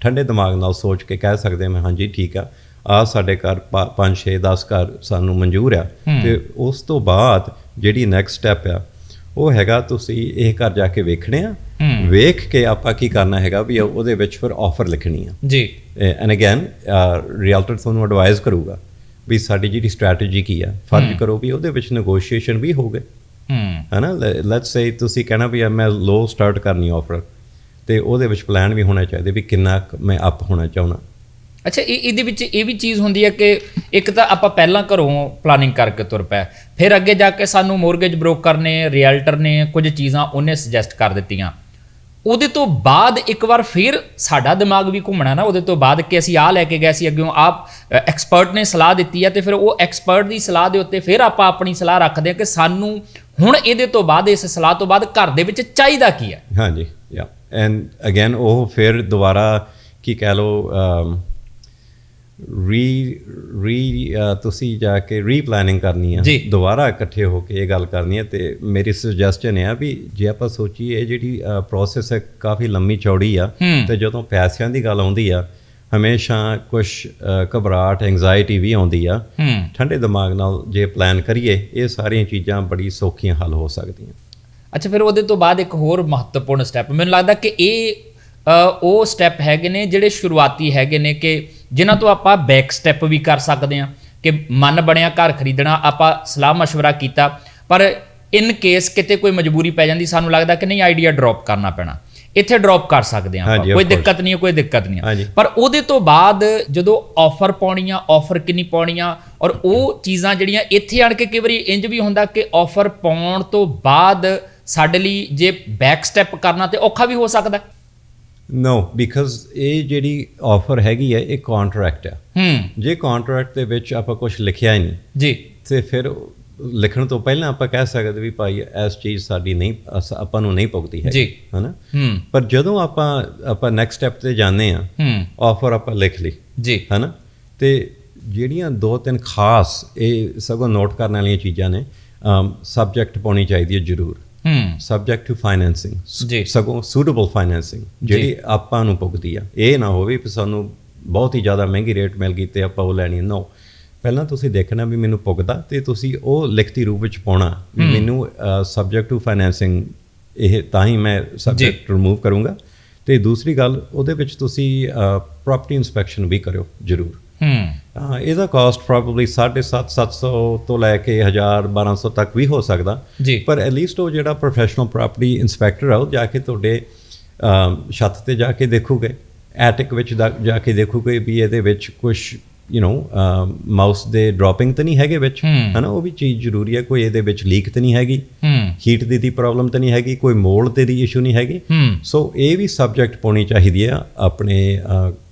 ਠੰਡੇ ਦਿਮਾਗ ਨਾਲ ਸੋਚ ਕੇ ਕਹਿ ਸਕਦੇ ਮੈਂ ਹਾਂਜੀ ਠੀਕ ਆ। ਆ ਸਾਡੇ ਘਰ 5 6 10 ਘਰ ਸਾਨੂੰ ਮਨਜ਼ੂਰ ਆ। ਤੇ ਉਸ ਤੋਂ ਬਾਅਦ ਜਿਹੜੀ ਨੈਕਸਟ ਸਟੈਪ ਆ ਉਹ ਹੈਗਾ ਤੁਸੀਂ ਇਹ ਘਰ ਜਾ ਕੇ ਵੇਖਣੇ ਆ। ਵੇਖ ਕੇ ਆਪਾਂ ਕੀ ਕਰਨਾ ਹੈਗਾ ਵੀ ਉਹਦੇ ਵਿੱਚ ਫਿਰ ਆਫਰ ਲਿਖਣੀ ਆ। ਜੀ। ਐਂਡ ਅਗੇਨ ਰੀਅਲਟਰ ਤੁਹਾਨੂੰ ਐਡਵਾਈਸ ਕਰੂਗਾ ਵੀ ਸਾਡੀ ਜਿਹੜੀ ਸਟ੍ਰੈਟਜੀ ਕੀ ਆ ਫਰਜ਼ ਕਰੋ ਵੀ ਉਹਦੇ ਵਿੱਚ ਨੈਗੋਸ਼ੀਏਸ਼ਨ ਵੀ ਹੋਵੇ ਹੂੰ। ਹੈਨਾ? ਲੈਟਸ ਸੇ ਤੁਸੀਂ ਕਹਿਣਾ ਵੀ ਮੈਂ ਲੋ ਸਟਾਰਟ ਕਰਨੀ ਆਫਰ ਤੇ ਉਹਦੇ ਵਿੱਚ ਪਲਾਨ ਵੀ ਹੋਣਾ ਚਾਹੀਦਾ ਵੀ ਕਿੰਨਾ ਮੈਂ ਅਪ ਹੋਣਾ ਚਾਹੁੰਦਾ। ਅੱਛਾ ਇਹ ਇਹਦੇ ਵਿੱਚ ਇਹ ਵੀ ਚੀਜ਼ ਹੁੰਦੀ ਹੈ ਕਿ ਇੱਕ ਤਾਂ ਆਪਾਂ ਪਹਿਲਾਂ ਘਰੋਂ ਪਲਾਨਿੰਗ ਕਰਕੇ ਤੁਰ ਪਏ। ਫਿਰ ਅੱਗੇ ਜਾ ਕੇ ਸਾਨੂੰ ਮੋਰਗੇਜ ਬ੍ਰੋਕਰ ਨੇ ਰੀਅਲਟਰ ਨੇ ਕੁਝ ਚੀਜ਼ਾਂ ਉਹਨੇ ਸੁਜੈਸਟ ਕਰ ਦਿੱਤੀਆਂ। ਉਹਦੇ ਤੋਂ ਬਾਅਦ ਇੱਕ ਵਾਰ ਫਿਰ ਸਾਡਾ ਦਿਮਾਗ ਵੀ ਘੁੰਮਣਾ ਨਾ ਉਹਦੇ ਤੋਂ ਬਾਅਦ ਕਿ ਅਸੀਂ ਆ ਲੈ ਕੇ ਗਏ ਸੀ ਅੱਗਿਓਂ ਆਪ ਐਕਸਪਰਟ ਨੇ ਸਲਾਹ ਦਿੱਤੀ ਹੈ ਤੇ ਫਿਰ ਉਹ ਐਕਸਪਰਟ ਦੀ ਸਲਾਹ ਦੇ ਉੱਤੇ ਫਿਰ ਆਪਾਂ ਆਪਣੀ ਸਲਾਹ ਰੱਖਦੇ ਹਾਂ ਕਿ ਸਾਨੂੰ ਹੁਣ ਇਹਦੇ ਤੋਂ ਬਾਅਦ ਇਸ ਸਲਾਹ ਤੋਂ ਬਾਅਦ ਘਰ ਦੇ ਵਿੱਚ ਚਾਹੀਦਾ ਕੀ ਹੈ। ਹਾਂਜੀ। ਯਾ ਐਂਡ ਅਗੇਨ ਉਹ ਫਿਰ ਦੁਬਾਰਾ ਕੀ ਕਹਿ ਲੋ ਰੀ ਰੀ ਤੁਸੀਂ ਜਾ ਕੇ ਰੀਪਲਾਨਿੰਗ ਕਰਨੀ ਆ। ਦੁਬਾਰਾ ਇਕੱਠੇ ਹੋ ਕੇ ਇਹ ਗੱਲ ਕਰਨੀ ਹੈ ਤੇ ਮੇਰੀ ਸੁਜੈਸਟਨ ਹੈ ਵੀ ਜੇ ਆਪਾਂ ਸੋਚੀਏ ਇਹ ਜਿਹੜੀ ਪ੍ਰੋਸੈਸ ਹੈ ਕਾਫੀ ਲੰਮੀ ਚੌੜੀ ਆ। ਤੇ ਜਦੋਂ ਪੈਸਿਆਂ ਦੀ ਗੱਲ ਆਉਂਦੀ ਆ ਹਮੇਸ਼ਾ ਕੁਝ ਘਬਰਾਹਟ ਐਂਜ਼ਾਇਟੀ ਵੀ ਆਉਂਦੀ ਆ। ਠੰਡੇ ਦਿਮਾਗ ਨਾਲ ਜੇ ਪਲਾਨ ਕਰੀਏ ਇਹ ਸਾਰੀਆਂ ਚੀਜ਼ਾਂ ਬੜੀ ਸੌਖੀਆਂ ਹੱਲ ਹੋ ਸਕਦੀਆਂ। ਅੱਛਾ ਫਿਰ ਉਹਦੇ ਤੋਂ ਬਾਅਦ ਇੱਕ ਹੋਰ ਮਹੱਤਵਪੂਰਨ ਸਟੈਪ ਮੈਨੂੰ ਲੱਗਦਾ ਕਿ ਇਹ ਅ, ਉਹ ਸਟੈਪ ਹੈਗੇ ਨੇ ਜਿਹੜੇ ਸ਼ੁਰੂਆਤੀ ਹੈਗੇ ਨੇ ਕਿ ਜਿਨ੍ਹਾਂ ਤੋਂ ਆਪਾਂ ਬੈਕ ਸਟੈਪ ਵੀ ਕਰ ਸਕਦੇ ਹਾਂ ਕਿ ਮਨ ਬਣਿਆ ਘਰ ਖਰੀਦਣਾ ਆਪਾਂ ਸਲਾਹ مشورہ ਕੀਤਾ ਪਰ ਇਨ ਕੇਸ ਕਿਤੇ ਕੋਈ ਮਜਬੂਰੀ ਪੈ ਜਾਂਦੀ ਸਾਨੂੰ ਲੱਗਦਾ ਕਿ ਨਹੀਂ ਆਈਡੀਆ ਡ੍ਰੌਪ ਕਰਨਾ ਪੈਣਾ ਇੱਥੇ ਡ੍ਰੌਪ ਕਰ ਸਕਦੇ ਹਾਂ ਹਾਂਜੀ, ਆਪਾਂ of ਕੋਈ course. ਦਿੱਕਤ ਨਹੀਂ ਹੈ ਕੋਈ ਦਿੱਕਤ ਨਹੀਂ ਹੈ ਹਾਂਜੀ। ਪਰ ਉਹਦੇ ਤੋਂ ਬਾਅਦ ਜਦੋਂ ਆਫਰ ਪਾਉਣੀਆਂ ਆਫਰ ਕਿੰਨੀ ਪਾਉਣੀਆਂ ਔਰ ਉਹ ਚੀਜ਼ਾਂ ਜਿਹੜੀਆਂ ਇੱਥੇ ਆਣ ਕੇ ਕਈ ਵਾਰੀ ਇੰਜ ਵੀ ਹੁੰਦਾ ਕਿ ਆਫਰ ਪਾਉਣ ਤੋਂ ਬਾਅਦ ਸਾਡੇ ਲਈ ਜੇ ਬੈਕ ਸਟੈਪ ਕਰਨਾ ਤੇ ਔਖਾ ਵੀ ਹੋ ਸਕਦਾ। ਨੋ ਬਿਕਾਜ਼ ਇਹ ਜਿਹੜੀ ਆਫਰ ਹੈਗੀ ਹੈ ਇਹ ਕੰਟਰੈਕਟ ਹੈ। ਹੂੰ। ਜੇ ਕੰਟਰੈਕਟ ਦੇ ਵਿੱਚ ਆਪਾਂ ਕੁਝ ਲਿਖਿਆ ਹੀ ਨਹੀਂ ਜੀ। ਤੇ ਫਿਰ ਲਿਖਣ ਤੋਂ ਪਹਿਲਾਂ ਆਪਾਂ ਕਹਿ ਸਕਦੇ ਵੀ ਭਾਈ ਇਸ ਚੀਜ਼ ਸਾਡੀ ਨਹੀਂ ਆਪਾਂ ਨੂੰ ਨਹੀਂ ਪੁੱਗਦੀ ਹੈ ਜੀ। ਹਨਾ? ਹੂੰ। ਪਰ ਜਦੋਂ ਆਪਾਂ ਆਪਾਂ ਨੈਕਸਟ ਸਟੈਪ ਤੇ ਜਾਂਦੇ ਆ ਹੂੰ। ਆਫਰ ਆਪਾਂ ਲਿਖ ਲਈ ਜੀ। ਹਨਾ? ਤੇ ਜਿਹੜੀਆਂ ਦੋ ਤਿੰਨ ਖਾਸ ਇਹ ਸਗੋਂ ਨੋਟ ਕਰਨ ਵਾਲੀਆਂ ਚੀਜ਼ਾਂ ਨੇ ਸਬਜੈਕਟ ਪਾਉਣੀ ਚਾਹੀਦੀ ਹੈ ਜ਼ਰੂਰ। ਸਬਜੈਕਟ ਟੂ ਫਾਈਨੈਂਸਿੰਗ ਜੀ। ਸਗੋਂ ਸੂਟੇਬਲ ਫਾਈਨੈਂਸਿੰਗ ਜਿਹੜੀ ਆਪਾਂ ਨੂੰ ਪੁੱਗਦੀ ਆ। ਇਹ ਨਾ ਹੋਵੇ ਕਿ ਸਾਨੂੰ ਬਹੁਤ ਹੀ ਜ਼ਿਆਦਾ ਮਹਿੰਗੀ ਰੇਟ ਮਿਲ ਗਈ ਤੇ ਆਪਾਂ ਉਹ ਲੈਣੀ ਨੋ ਪਹਿਲਾਂ ਤੁਸੀਂ ਦੇਖਣਾ ਵੀ ਮੈਨੂੰ ਪੁੱਗਦਾ ਤੇ ਤੁਸੀਂ ਉਹ ਲਿਖਤੀ ਰੂਪ ਵਿੱਚ ਪਾਉਣਾ ਵੀ ਮੈਨੂੰ ਸਬਜੈਕਟ ਟੂ ਫਾਈਨੈਂਸਿੰਗ ਇਹ ਤਾਂ ਹੀ ਮੈਂ ਸਬਜੈਕਟ ਰਿਮੂਵ ਕਰੂੰਗਾ। ਤੇ ਦੂਸਰੀ ਗੱਲ ਉਹਦੇ ਵਿੱਚ ਤੁਸੀਂ ਪ੍ਰਾਪਰਟੀ ਇਨਸਪੈਕਸ਼ਨ ਵੀ ਕਰਿਓ ਜ਼ਰੂਰ। ਹਾਂ। ਇਹਦਾ ਕਾਸਟ ਪ੍ਰੋਬਬਲੀ 7.5 700 ਤੋਂ ਲੈ ਕੇ 1000 1200 ਤੱਕ ਵੀ ਹੋ ਸਕਦਾ। ਪਰ ਐਟਲੀਸਟ ਉਹ ਜਿਹੜਾ ਪ੍ਰੋਫੈਸ਼ਨਲ ਪ੍ਰਾਪਰਟੀ ਇਨਸਪੈਕਟਰ ਆ ਉਹ ਜਾ ਕੇ ਤੁਹਾਡੇ ਛੱਤ ਤੇ ਜਾ ਕੇ ਦੇਖੂਗੇ। ਐਟਿਕ ਵਿੱਚ ਜਾ ਕੇ ਦੇਖੂਗੇ ਵੀ ਇਹਦੇ ਵਿੱਚ ਕੁਝ ਯੂ نو ਮਾਊਸ ਦੇ ਡ੍ਰੌਪਿੰਗ ਤਾਂ ਨਹੀਂ ਹੈਗੇ ਵਿੱਚ। ਹੂੰ। ਹਨਾ ਉਹ ਵੀ ਚੀਜ਼ ਜ਼ਰੂਰੀ ਹੈ ਕੋਈ ਇਹਦੇ ਵਿੱਚ ਲੀਕ ਤਾਂ ਨਹੀਂ ਹੈਗੀ। ਹੂੰ। ਹੀਟ ਦੀ ਦੀ ਪ੍ਰੋਬਲਮ ਤਾਂ ਨਹੀਂ ਹੈਗੀ ਕੋਈ ਮੋਲਡ ਤੇ ਦੀ ਇਸ਼ੂ ਨਹੀਂ ਹੈਗੀ। ਹੂੰ। ਸੋ ਇਹ ਵੀ ਸਬਜੈਕਟ ਪਾਉਣੀ ਚਾਹੀਦੀ ਆ ਆਪਣੇ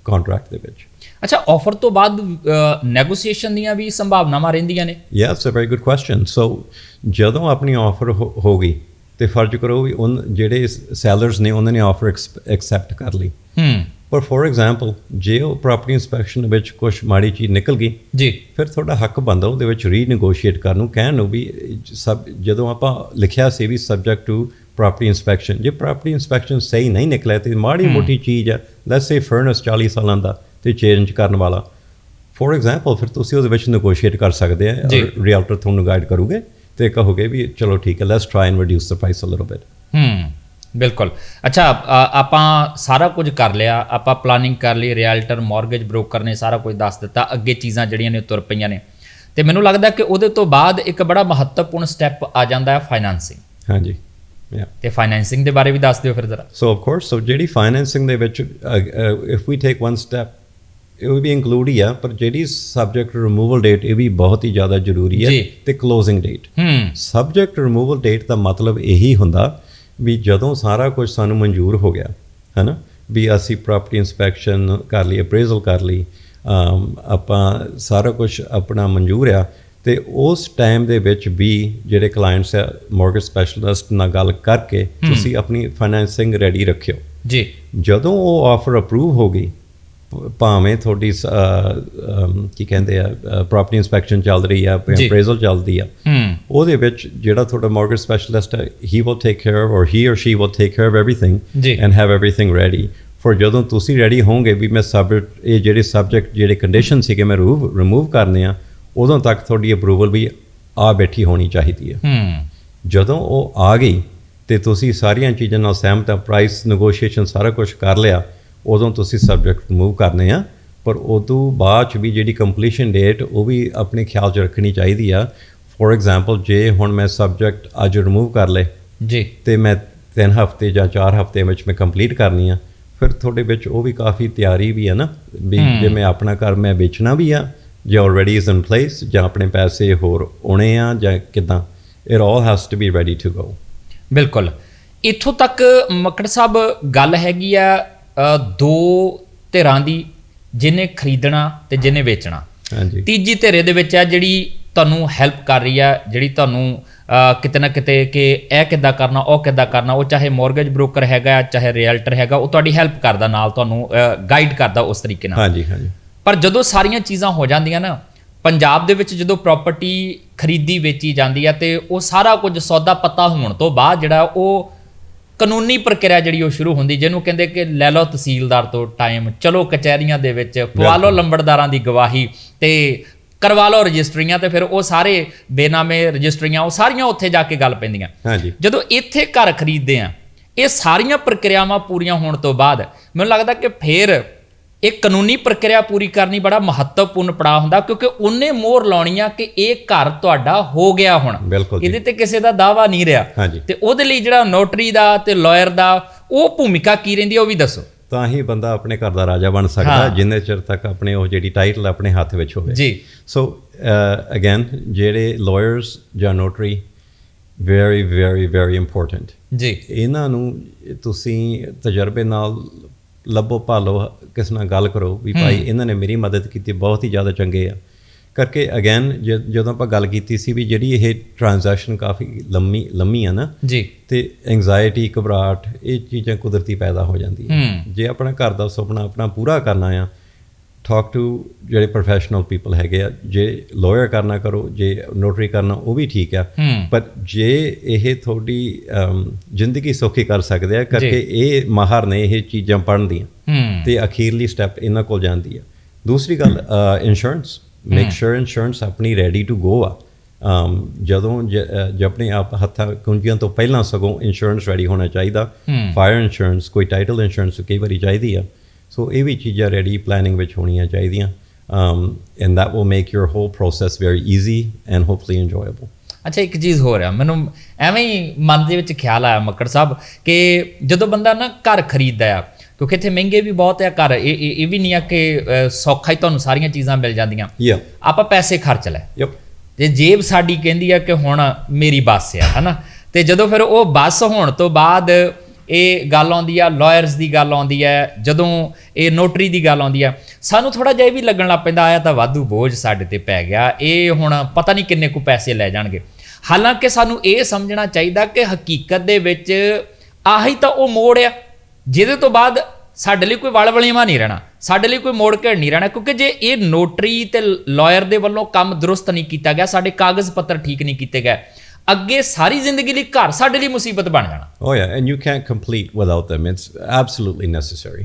ਕੰਟਰੈਕਟ ਦੇ ਵਿੱਚ। ਅੱਛਾ ਆਫਰ ਤੋਂ ਬਾਅਦ ਨੈਗੋਸੀਏਸ਼ਨ ਦੀਆਂ ਵੀ ਸੰਭਾਵਨਾਵਾਂ ਰਹਿੰਦੀਆਂ ਨੇ? Yeah it's a very good question so ਜਦੋਂ ਆਪਣੀ ਆਫਰ ਹੋ ਗਈ ਤੇ ਫਰਜ਼ ਕਰੋ ਵੀ ਉਨ ਜਿਹੜੇ ਸੈਲਰਸ ਨੇ ਉਹਨਾਂ ਨੇ ਆਫਰ ਐਕਸੈਪਟ ਕਰ ਲਈ। ਹੂੰ। ਪਰ ਫੋਰ ਐਗਜ਼ਾਮਪਲ ਜੇ ਉਹ ਪ੍ਰਾਪਰਟੀ ਇਨਸਪੈਕਸ਼ਨ ਵਿੱਚ ਕੁਝ ਮਾੜੀ ਚੀਜ਼ ਨਿਕਲ ਗਈ ਜੀ। ਫਿਰ ਤੁਹਾਡਾ ਹੱਕ ਬਣਦਾ ਉਹਦੇ ਵਿੱਚ ਰੀਨੇਗੋਸ਼ੀਏਟ ਕਰਨ ਨੂੰ ਕਹਿਣ ਨੂੰ ਵੀ ਸਬ ਜਦੋਂ ਆਪਾਂ ਲਿਖਿਆ ਸੀ ਵੀ ਸਬਜੈਕਟ ਟੂ ਪ੍ਰਾਪਰਟੀ ਇਨਸਪੈਕਸ਼ਨ ਜੇ ਪ੍ਰਾਪਰਟੀ ਇਨਸਪੈਕਸ਼ਨ ਸਹੀ ਨਹੀਂ ਨਿਕਲਿਆ ਤੇ ਮਾੜੀ ਮੋਟੀ ਚੀਜ਼ ਹੈ ਲੈਟਸ ਸੇ ਫਰਨਸ 40 ਸਾਲਾਂ ਦਾ ਤੇ ਚੇਂਜ ਕਰਨ ਵਾਲਾ। ਫੋਰ ਐਗਜ਼ਾਮਪਲ ਫਿਰ ਤੁਸੀਂ ਉਹਦੇ ਵਿੱਚ ਨੇਗੋਸ਼ੀਏਟ ਕਰ ਸਕਦੇ ਆ। ਰੀਅਲਟਰ ਤੁਹਾਨੂੰ ਗਾਈਡ ਕਰੂਗੇ ਤੇ ਕਹੋਗੇ ਵੀ ਚਲੋ ਠੀਕ ਹੈ let's try and reduce the price a little bit ਹੂੰ ਬਿਲਕੁਲ। ਅੱਛਾ ਆਪਾਂ ਸਾਰਾ ਕੁਝ ਕਰ ਲਿਆ ਆਪਾਂ ਪਲਾਨਿੰਗ ਕਰ ਲਈ ਰਿਐਲਟਰ ਮਾਰਗੇਜ ਬ੍ਰੋਕਰ ਨੇ ਸਾਰਾ ਕੁਝ ਦੱਸ ਦਿੱਤਾ ਅੱਗੇ ਚੀਜ਼ਾਂ ਜਿਹੜੀਆਂ ਨੇ ਤੁਰ ਪਈਆਂ ਨੇ। ਤੇ ਮੈਨੂੰ ਲੱਗਦਾ ਕਿ ਉਹਦੇ ਤੋਂ ਬਾਅਦ ਇੱਕ ਬੜਾ ਮਹੱਤਵਪੂਰਨ ਸਟੈਪ ਆ ਜਾਂਦਾ ਹੈ ਫਾਈਨਾਂਸਿੰਗ ਹਾਂਜੀ ਯਾ ਤੇ ਫਾਈਨਾਂਸਿੰਗ ਦੇ ਬਾਰੇ ਵੀ ਦੱਸ ਦਿਓ ਫਿਰ ਜ਼ਰਾ। ਸੋ ਆਫ ਕੋਰਸ ਸੋ ਜਿਹੜੀ ਫਾਈਨੈਂਸਿੰਗ ਦੇ ਵਿੱਚ if we take one step ਇਹ ਵੀ ਇਨਕਲੂਡ ਹੀ ਆ ਪਰ ਜਿਹੜੀ ਸਬਜੈਕਟ ਰਿਮੂਵਲ ਡੇਟ ਇਹ ਵੀ ਬਹੁਤ ਹੀ ਜ਼ਿਆਦਾ ਜ਼ਰੂਰੀ ਹੈ। ਤੇ closing date subject removal date ਦਾ ਮਤਲਬ ਇਹੀ ਹੁੰਦਾ ਵੀ ਜਦੋਂ ਸਾਰਾ ਕੁਝ ਸਾਨੂੰ ਮਨਜ਼ੂਰ ਹੋ ਗਿਆ ਹੈਨਾ? ਵੀ ਅਸੀਂ ਪ੍ਰਾਪਰਟੀ ਇਨਸਪੈਕਸ਼ਨ ਕਰ ਲਈ ਅਪਰੇਜ਼ਲ ਕਰ ਲਈ ਆਪਾਂ ਸਾਰਾ ਕੁਝ ਆਪਣਾ ਮਨਜ਼ੂਰ ਆ ਤੇ ਉਸ ਟਾਈਮ ਦੇ ਵਿੱਚ ਵੀ ਜਿਹੜੇ ਕਲਾਇੰਟਸ ਆ ਮਾਰਗੇਜ ਸਪੈਸ਼ਲਿਸਟ ਨਾਲ ਗੱਲ ਕਰਕੇ ਤੁਸੀਂ ਆਪਣੀ ਫਾਈਨੈਂਸਿੰਗ ਰੈਡੀ ਰੱਖਿਓ। ਜੀ। ਜਦੋਂ ਉਹ ਆਫਰ ਅਪਰੂਵ ਹੋ ਗਈ ਭਾਵੇਂ ਤੁਹਾਡੀ ਕੀ ਕਹਿੰਦੇ ਆ ਪ੍ਰੋਪਰਟੀ ਇਨਸਪੈਕਸ਼ਨ ਚੱਲ ਰਹੀ ਆ ਅਪਰੇਜ਼ਲ ਚੱਲਦੀ ਆ ਉਹਦੇ ਵਿੱਚ ਜਿਹੜਾ ਤੁਹਾਡਾ ਮਾਰਕੀਟ ਸਪੈਸ਼ਲਿਸਟ ਹੈ he will take care of or he or she will take care of everything and have everything ready for ਜਦੋਂ ਤੁਸੀਂ ਰੈਡੀ ਹੋਵੋਗੇ ਵੀ ਮੈਂ ਸਬ ਇਹ ਜਿਹੜੇ ਸਬਜੈਕਟ ਜਿਹੜੇ ਕੰਡੀਸ਼ਨ ਸੀਗੇ ਮੈਂ ਰੂਵ ਰਿਮੂਵ ਕਰਨੇ ਆ ਉਦੋਂ ਤੱਕ ਤੁਹਾਡੀ ਅਪਰੂਵਲ ਵੀ ਆ ਬੈਠੀ ਹੋਣੀ ਚਾਹੀਦੀ ਹੈ। ਜਦੋਂ ਉਹ ਆ ਗਈ ਤੇ ਤੁਸੀਂ ਸਾਰੀਆਂ ਚੀਜ਼ਾਂ ਨਾਲ ਸਹਿਮਤ ਆ ਪ੍ਰਾਈਸ ਨੈਗੋਸ਼ੀਏਸ਼ਨ ਸਾਰਾ ਕੁਝ ਕਰ ਲਿਆ ਉਦੋਂ ਤੁਸੀਂ ਸਬਜੈਕਟ ਰਿਮੂਵ ਕਰਨੇ ਆ ਪਰ ਉਦੋਂ ਬਾਅਦ ਚ ਵੀ ਜਿਹੜੀ ਕੰਪਲੀਸ਼ਨ ਡੇਟ ਉਹ ਵੀ ਆਪਣੇ ਖਿਆਲ ਚ ਰੱਖਣੀ ਚਾਹੀਦੀ ਆ। ਫੋਰ ਐਗਜ਼ਾਮਪਲ ਜੇ ਹੁਣ ਮੈਂ ਸਬਜੈਕਟ ਅੱਜ ਰਿਮੂਵ ਕਰ ਲੇ ਜੀ। ਤੇ ਮੈਂ 3 ਹਫ਼ਤੇ ਜਾਂ 4 ਹਫ਼ਤੇ ਵਿੱਚ ਮੈਂ ਕੰਪਲੀਟ ਕਰਨੀ ਆ ਫਿਰ ਤੁਹਾਡੇ ਵਿੱਚ ਉਹ ਵੀ ਕਾਫੀ ਤਿਆਰੀ ਵੀ ਹੈ ਨਾ ਵੀ ਜੇ ਮੈਂ ਆਪਣਾ ਘਰ ਮੈਂ ਵੇਚਣਾ ਵੀ ਆ ਜਾਂ ਆਲਰੇਡੀ ਇਜ਼ ਇਨ ਪਲੇਸ ਜਾਂ ਆਪਣੇ ਪੈਸੇ ਹੋਰ ਆਉਣੇ ਆ ਜਾਂ ਕਿਦਾਂ it all has to be ready to go ਬਿਲਕੁਲ। ਇੱਥੋਂ ਤੱਕ ਮੱਕੜ ਸਾਹਿਬ ਗੱਲ ਹੈਗੀ ਆ ਦੋ ਧਿਰਾਂ ਦੀ ਜਿਹਨੇ ਖਰੀਦਣਾ ਤੇ ਜਿਹਨੇ ਵੇਚਣਾ। ਹਾਂਜੀ। ਤੀਜੀ ਧਿਰੇ ਦੇ ਵਿੱਚ ਆ ਜਿਹੜੀ ਤੁਹਾਨੂੰ ਹੈਲਪ ਕਰ ਰਹੀ ਆ ਜਿਹੜੀ ਤੁਹਾਨੂੰ ਕਿਤੇ ਨਾ ਕਿਤੇ ਕਿ ਇਹ ਕਿੱਦਾਂ ਕਰਨਾ ਉਹ ਕਿੱਦਾਂ ਕਰਨਾ ਉਹ ਚਾਹੇ ਮੌਰਗੇਜ ਬ੍ਰੋਕਰ ਹੈਗਾ ਚਾਹੇ ਰੀਅਲਟਰ ਹੈਗਾ ਉਹ ਤੁਹਾਡੀ ਹੈਲਪ ਕਰਦਾ ਨਾਲ ਤੁਹਾਨੂੰ ਗਾਈਡ ਕਰਦਾ ਉਸ ਤਰੀਕੇ ਨਾਲ। ਹਾਂਜੀ ਹਾਂਜੀ। ਪਰ ਜਦੋਂ ਸਾਰੀਆਂ ਚੀਜ਼ਾਂ ਹੋ ਜਾਂਦੀਆਂ ਨਾ ਪੰਜਾਬ ਦੇ ਵਿੱਚ ਜਦੋਂ ਪ੍ਰਾਪਰਟੀ ਖਰੀਦੀ ਵੇਚੀ ਜਾਂਦੀ ਆ ਤੇ ਉਹ ਸਾਰਾ ਕੁਝ ਸੌਦਾ ਪੱਤਾ ਹੋਣ ਤੋਂ ਬਾਅਦ ਜਿਹੜਾ ਉਹ ਕਾਨੂੰਨੀ ਪ੍ਰਕਿਰਿਆ ਜਿਹੜੀ ਉਹ ਸ਼ੁਰੂ ਹੁੰਦੀ ਜਿਹਨੂੰ ਕਹਿੰਦੇ ਕਿ ਲੈ ਲਓ ਤਹਿਸੀਲਦਾਰ ਤੋਂ ਟਾਈਮ ਚਲੋ ਕਚਹਿਰੀਆਂ ਦੇ ਵਿੱਚ ਪਵਾ ਲਓ ਲੰਬੜਦਾਰਾਂ ਦੀ ਗਵਾਹੀ ਤੇ ਕਰਵਾ ਲਓ ਰਜਿਸਟਰੀਆਂ ਤੇ ਫਿਰ ਉਹ ਸਾਰੇ ਬੇਨਾਮੇ ਰਜਿਸਟਰੀਆਂ ਉਹ ਸਾਰੀਆਂ ਉੱਥੇ ਜਾ ਕੇ ਗੱਲ ਪੈਂਦੀਆਂ। ਹਾਂਜੀ। ਜਦੋਂ ਇੱਥੇ ਘਰ ਖਰੀਦਦੇ ਆ ਇਹ ਸਾਰੀਆਂ ਪ੍ਰਕਿਰਿਆਵਾਂ ਪੂਰੀਆਂ ਹੋਣ ਤੋਂ ਬਾਅਦ ਮੈਨੂੰ ਲੱਗਦਾ ਕਿ ਫਿਰ ਇਹ ਕਾਨੂੰਨੀ ਪ੍ਰਕਿਰਿਆ ਪੂਰੀ ਕਰਨੀ ਬੜਾ ਮਹੱਤਵਪੂਰਨ ਪੜਾਅ ਹੁੰਦਾ ਕਿਉਂਕਿ ਉਹਨੇ ਮੋਹਰ ਲਾਉਣੀ ਆ ਕਿ ਇਹ ਘਰ ਤੁਹਾਡਾ ਹੋ ਗਿਆ ਹੁਣ। ਇਹਦੇ ਤੇ ਕਿਸੇ ਦਾ ਦਾਵਾ ਨਹੀਂ ਰਿਹਾ। ਤੇ ਉਹਦੇ ਲਈ ਜਿਹੜਾ ਨੋਟਰੀ ਦਾ ਤੇ ਲਾਇਰ ਦਾ ਉਹ ਭੂਮਿਕਾ ਕੀ ਰਹਿੰਦੀ ਉਹ ਵੀ ਦੱਸੋ। ਤਾਂ ਹੀ ਬੰਦਾ ਆਪਣੇ ਘਰ ਦਾ ਰਾਜਾ ਬਣ ਸਕਦਾ। ਜਿੰਨੇ ਚਿਰ ਤੱਕ ਆਪਣੇ ਉਹ ਜਿਹੜੀ ਟਾਈਟਲ ਆਪਣੇ ਹੱਥ ਵਿੱਚ ਹੋਵੇ। ਜੀ। ਸੋ ਅਗੇਨ ਜਿਹੜੇ ਲਾਇਰਸ ਜਾਂ notary very very very important ਜੀ। ਇਹਨਾਂ ਨੂੰ ਤੁਸੀਂ ਤਜਰਬੇ ਨਾਲ ਲੱਭੋ ਭਾਲੋ ਕਿਸ ਨਾਲ ਗੱਲ ਕਰੋ ਵੀ ਭਾਈ ਇਹਨਾਂ ਨੇ ਮੇਰੀ ਮਦਦ ਕੀਤੀ ਬਹੁਤ ਹੀ ਜ਼ਿਆਦਾ ਚੰਗੇ ਆ। ਕਰਕੇ ਅਗੇਨ ਜਦੋਂ ਆਪਾਂ ਗੱਲ ਕੀਤੀ ਸੀ ਵੀ ਜਿਹੜੀ ਇਹ ਟ੍ਰਾਂਜੈਕਸ਼ਨ ਕਾਫੀ ਲੰਮੀ ਲੰਮੀ ਆ ਨਾ ਜੀ। ਤੇ ਐਂਜ਼ਾਇਟੀ ਘਬਰਾਹਟ ਇਹ ਚੀਜ਼ਾਂ ਕੁਦਰਤੀ ਪੈਦਾ ਹੋ ਜਾਂਦੀਆਂ। ਹੂੰ। ਜੇ ਆਪਣਾ ਘਰ ਦਾ ਸੁਪਨਾ ਆਪਣਾ ਪੂਰਾ ਕਰਨਾ ਆ ਟਾਕ ਟੂ ਜਿਹੜੇ ਪ੍ਰੋਫੈਸ਼ਨਲ ਪੀਪਲ ਹੈਗੇ ਆ ਜੇ ਲਾਇਰ ਕਰਨਾ ਕਰੋ ਜੇ ਨੋਟਰੀ ਕਰਨਾ ਉਹ ਵੀ ਠੀਕ ਆ। ਪਰ ਜੇ ਇਹ ਤੁਹਾਡੀ ਜ਼ਿੰਦਗੀ ਸੌਖੀ ਕਰ ਸਕਦੇ ਆ ਕਰਕੇ ਇਹ ਮਾਹਰ ਨੇ ਇਹ ਚੀਜ਼ਾਂ ਪੜ੍ਹਨ ਦੀਆਂ ਤੇ ਅਖੀਰਲੀ ਸਟੈਪ ਇਹਨਾਂ ਕੋਲ ਜਾਂਦੀ ਆ। ਦੂਸਰੀ ਗੱਲ ਇੰਸ਼ੋਰੈਂਸ ਮੇਕ ਸ਼ੋਰ ਇੰਸ਼ੋਰੈਂਸ ਆਪਣੀ ਰੈਡੀ ਟੂ ਗੋ ਆ। ਅਮ, ਜਦੋਂ ਆਪਣੇ ਆਪ ਹੱਥਾਂ ਕੁੰਜੀਆਂ ਤੋਂ ਪਹਿਲਾਂ ਸਗੋਂ ਇੰਸ਼ੋਰੈਂਸ ਰੈਡੀ ਹੋਣਾ ਚਾਹੀਦਾ। ਫਾਇਰ ਇੰਸ਼ੋਰੈਂਸ ਕੋਈ ਟਾਈਟਲ ਇੰਸ਼ੋਰੈਂਸ ਕਈ ਵਾਰੀ ਚਾਹੀਦੀ ਆ। ਸੋ ਇਹ ਵੀ ਚੀਜ਼ਾਂ ਰੈਡੀ ਪਲੈਨਿੰਗ ਵਿੱਚ ਹੋਣੀਆਂ ਚਾਹੀਦੀਆਂ um, and that will make your whole process very easy and hopefully enjoyable. ਅੱਛਾ ਇੱਕ ਚੀਜ਼ ਹੋ ਰਿਹਾ ਮੈਨੂੰ ਐਵੇਂ ਹੀ ਮਨ ਦੇ ਵਿੱਚ ਖਿਆਲ ਆਇਆ ਮੱਕੜ ਸਾਹਿਬ ਕਿ ਜਦੋਂ ਬੰਦਾ ਨਾ ਘਰ ਖਰੀਦਦਾ ਆ ਕਿਉਂਕਿ ਇੱਥੇ ਮਹਿੰਗੇ ਵੀ ਬਹੁਤ ਆ ਘਰ ਇਹ ਇਹ ਵੀ ਨਹੀਂ ਆ ਕਿ ਸੌਖਾ ਹੀ ਤੁਹਾਨੂੰ ਸਾਰੀਆਂ ਚੀਜ਼ਾਂ ਮਿਲ ਜਾਂਦੀਆਂ। ਆਪਾਂ ਪੈਸੇ ਖਰਚ ਲੈ ਤੇ ਜੇਬ ਸਾਡੀ ਕਹਿੰਦੀ ਆ ਕਿ ਹੁਣ ਮੇਰੀ ਬੱਸ ਆ ਹਨਾ? ਤੇ ਜਦੋਂ ਫਿਰ ਉਹ ਬੱਸ ਹੋਣ ਤੋਂ ਬਾਅਦ ਇਹ ਗੱਲ ਆਉਂਦੀ ਆ ਲਾਇਰਸ ਦੀ ਗੱਲ ਆਉਂਦੀ ਆ, ਜਦੋਂ ਇਹ ਨੋਟਰੀ ਦੀ ਗੱਲ ਆਉਂਦੀ ਆ। ਸਾਨੂੰ ਥੋੜਾ ਜਿਹਾ ਇਹ ਵੀ ਲੱਗਣ ਲੱਗ ਪੈਂਦਾ ਆਇਆ ਤਾਂ ਵਾਧੂ ਬੋਝ ਸਾਡੇ ਤੇ ਪੈ ਗਿਆ। ਇਹ ਹੁਣ ਪਤਾ ਨਹੀਂ ਕਿੰਨੇ ਕੁ ਪੈਸੇ ਲੈ ਜਾਣਗੇ। ਹਾਲਾਂਕਿ ਸਾਨੂੰ ਇਹ ਸਮਝਣਾ ਚਾਹੀਦਾ ਕਿ ਹਕੀਕਤ ਦੇ ਵਿੱਚ ਆਹੀ ਤਾਂ ਉਹ ਮੋੜ ਆ, ਜਿਹਦੇ ਤੋਂ ਬਾਅਦ ਸਾਡੇ ਲਈ ਕੋਈ ਵਲ ਨਹੀਂ ਰਹਿਣਾ, ਸਾਡੇ ਲਈ ਕੋਈ ਮੋੜ ਘੇੜ ਨਹੀਂ ਰਹਿਣਾ, ਕਿਉਂਕਿ ਜੇ ਇਹ ਨੋਟਰੀ ਤੇ ਲਾਇਰ ਦੇ ਵੱਲੋਂ ਕੰਮ ਦਰੁਸਤ ਨਹੀਂ ਕੀਤਾ ਗਿਆ, ਸਾਡੇ ਕਾਗਜ਼ ਪੱਤਰ ਠੀਕ ਨਹੀਂ ਕੀਤੇ ਗਏ ਅੱਗੇ ਸਾਰੀ ਜ਼ਿੰਦਗੀ ਲਈ ਘਰ ਸਾਡੇ ਲਈ ਮੁਸੀਬਤ ਬਣ ਜਾਣਾ। Oh yeah, and you can't complete without them. It's absolutely necessary.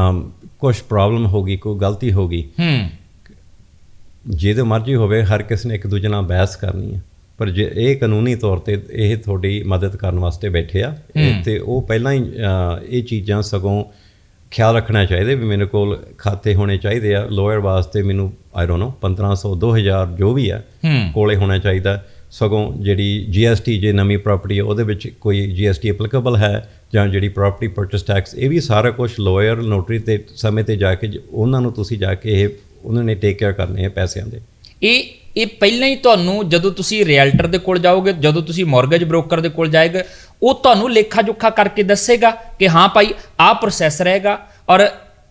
Um, ਕੁਛ ਪ੍ਰੋਬਲਮ ਹੋਗੀ ਕੋਈ ਗਲਤੀ ਹੋਗੀ ਹੂੰ। ਜਿਹਦੇ ਮਰਜ਼ੀ ਹੋਵੇ ਹਰ ਕਿਸ ਨੇ ਇੱਕ ਦੂਜੇ ਨਾਲ ਬਹਿਸ ਕਰਨੀ ਹੈ ਪਰ ਜੇ ਇਹ ਕਾਨੂੰਨੀ ਤੌਰ ਤੇ ਇਹ ਤੁਹਾਡੀ ਮਦਦ ਕਰਨ ਵਾਸਤੇ ਬੈਠੇ ਆ ਇਹ ਤੇ ਉਹ ਪਹਿਲਾਂ ਹੀ ਇਹ ਚੀਜ਼ਾਂ ਸਗੋਂ ਖਿਆਲ ਰੱਖਣਾ ਚਾਹੀਦਾ ਵੀ ਮੇਰੇ ਕੋਲ ਖਾਤੇ ਹੋਣੇ ਚਾਹੀਦੇ ਆ। ਲੋਅਰ ਵਾਸਤੇ ਮੈਨੂੰ ਆਈ ਡੋਨਟ ਨੋ 1500 2000 ਜੋ ਵੀ ਆ ਕੋਲੇ ਹੋਣਾ ਚਾਹੀਦਾ। ਸਗੋਂ ਜਿਹੜੀ GST ਜੇ ਨਵੀਂ ਪ੍ਰਾਪਰਟੀ ਹੈ, ਉਹਦੇ ਵਿੱਚ ਕੋਈ GST ਐਪਲੀਕੇਬਲ ਹੈ ਜਾਂ ਜਿਹੜੀ ਪ੍ਰਾਪਰਟੀ ਪਰਚੇਸ ਟੈਕਸ ਇਹ ਵੀ ਸਾਰਾ ਕੁਝ ਲਾਇਰ ਨੋਟਰੀ ਤੇ ਸਮੇਂ ਤੇ ਜਾ ਕੇ ਜ- ਉਹਨਾਂ ਨੂੰ ਤੁਸੀਂ ਜਾ ਕੇ ਇਹ, ਉਹਨਾਂ ਨੇ ਟੇਕ ਕੇਅਰ ਕਰਨੇ ਆ ਪੈਸਿਆਂ ਦੇ। ਇਹ ਇਹ ਪਹਿਲਾਂ ਹੀ ਤੁਹਾਨੂੰ ਜਦੋਂ ਤੁਸੀਂ ਰੀਅਲਟਰ ਦੇ ਕੋਲ ਜਾਓਗੇ, ਜਦੋਂ ਤੁਸੀਂ ਮਾਰਗੇਜ ਬ੍ਰੋਕਰ ਦੇ ਕੋਲ ਜਾਏਗੇ, ਉਹ ਤੁਹਾਨੂੰ ਲੇਖਾ ਜੋਖਾ ਕਰਕੇ ਦੱਸੇਗਾ ਕਿ ਹਾਂ ਭਾਈ, ਆਹ ਪ੍ਰੋਸੈਸ ਰਹੇਗਾ ਔਰ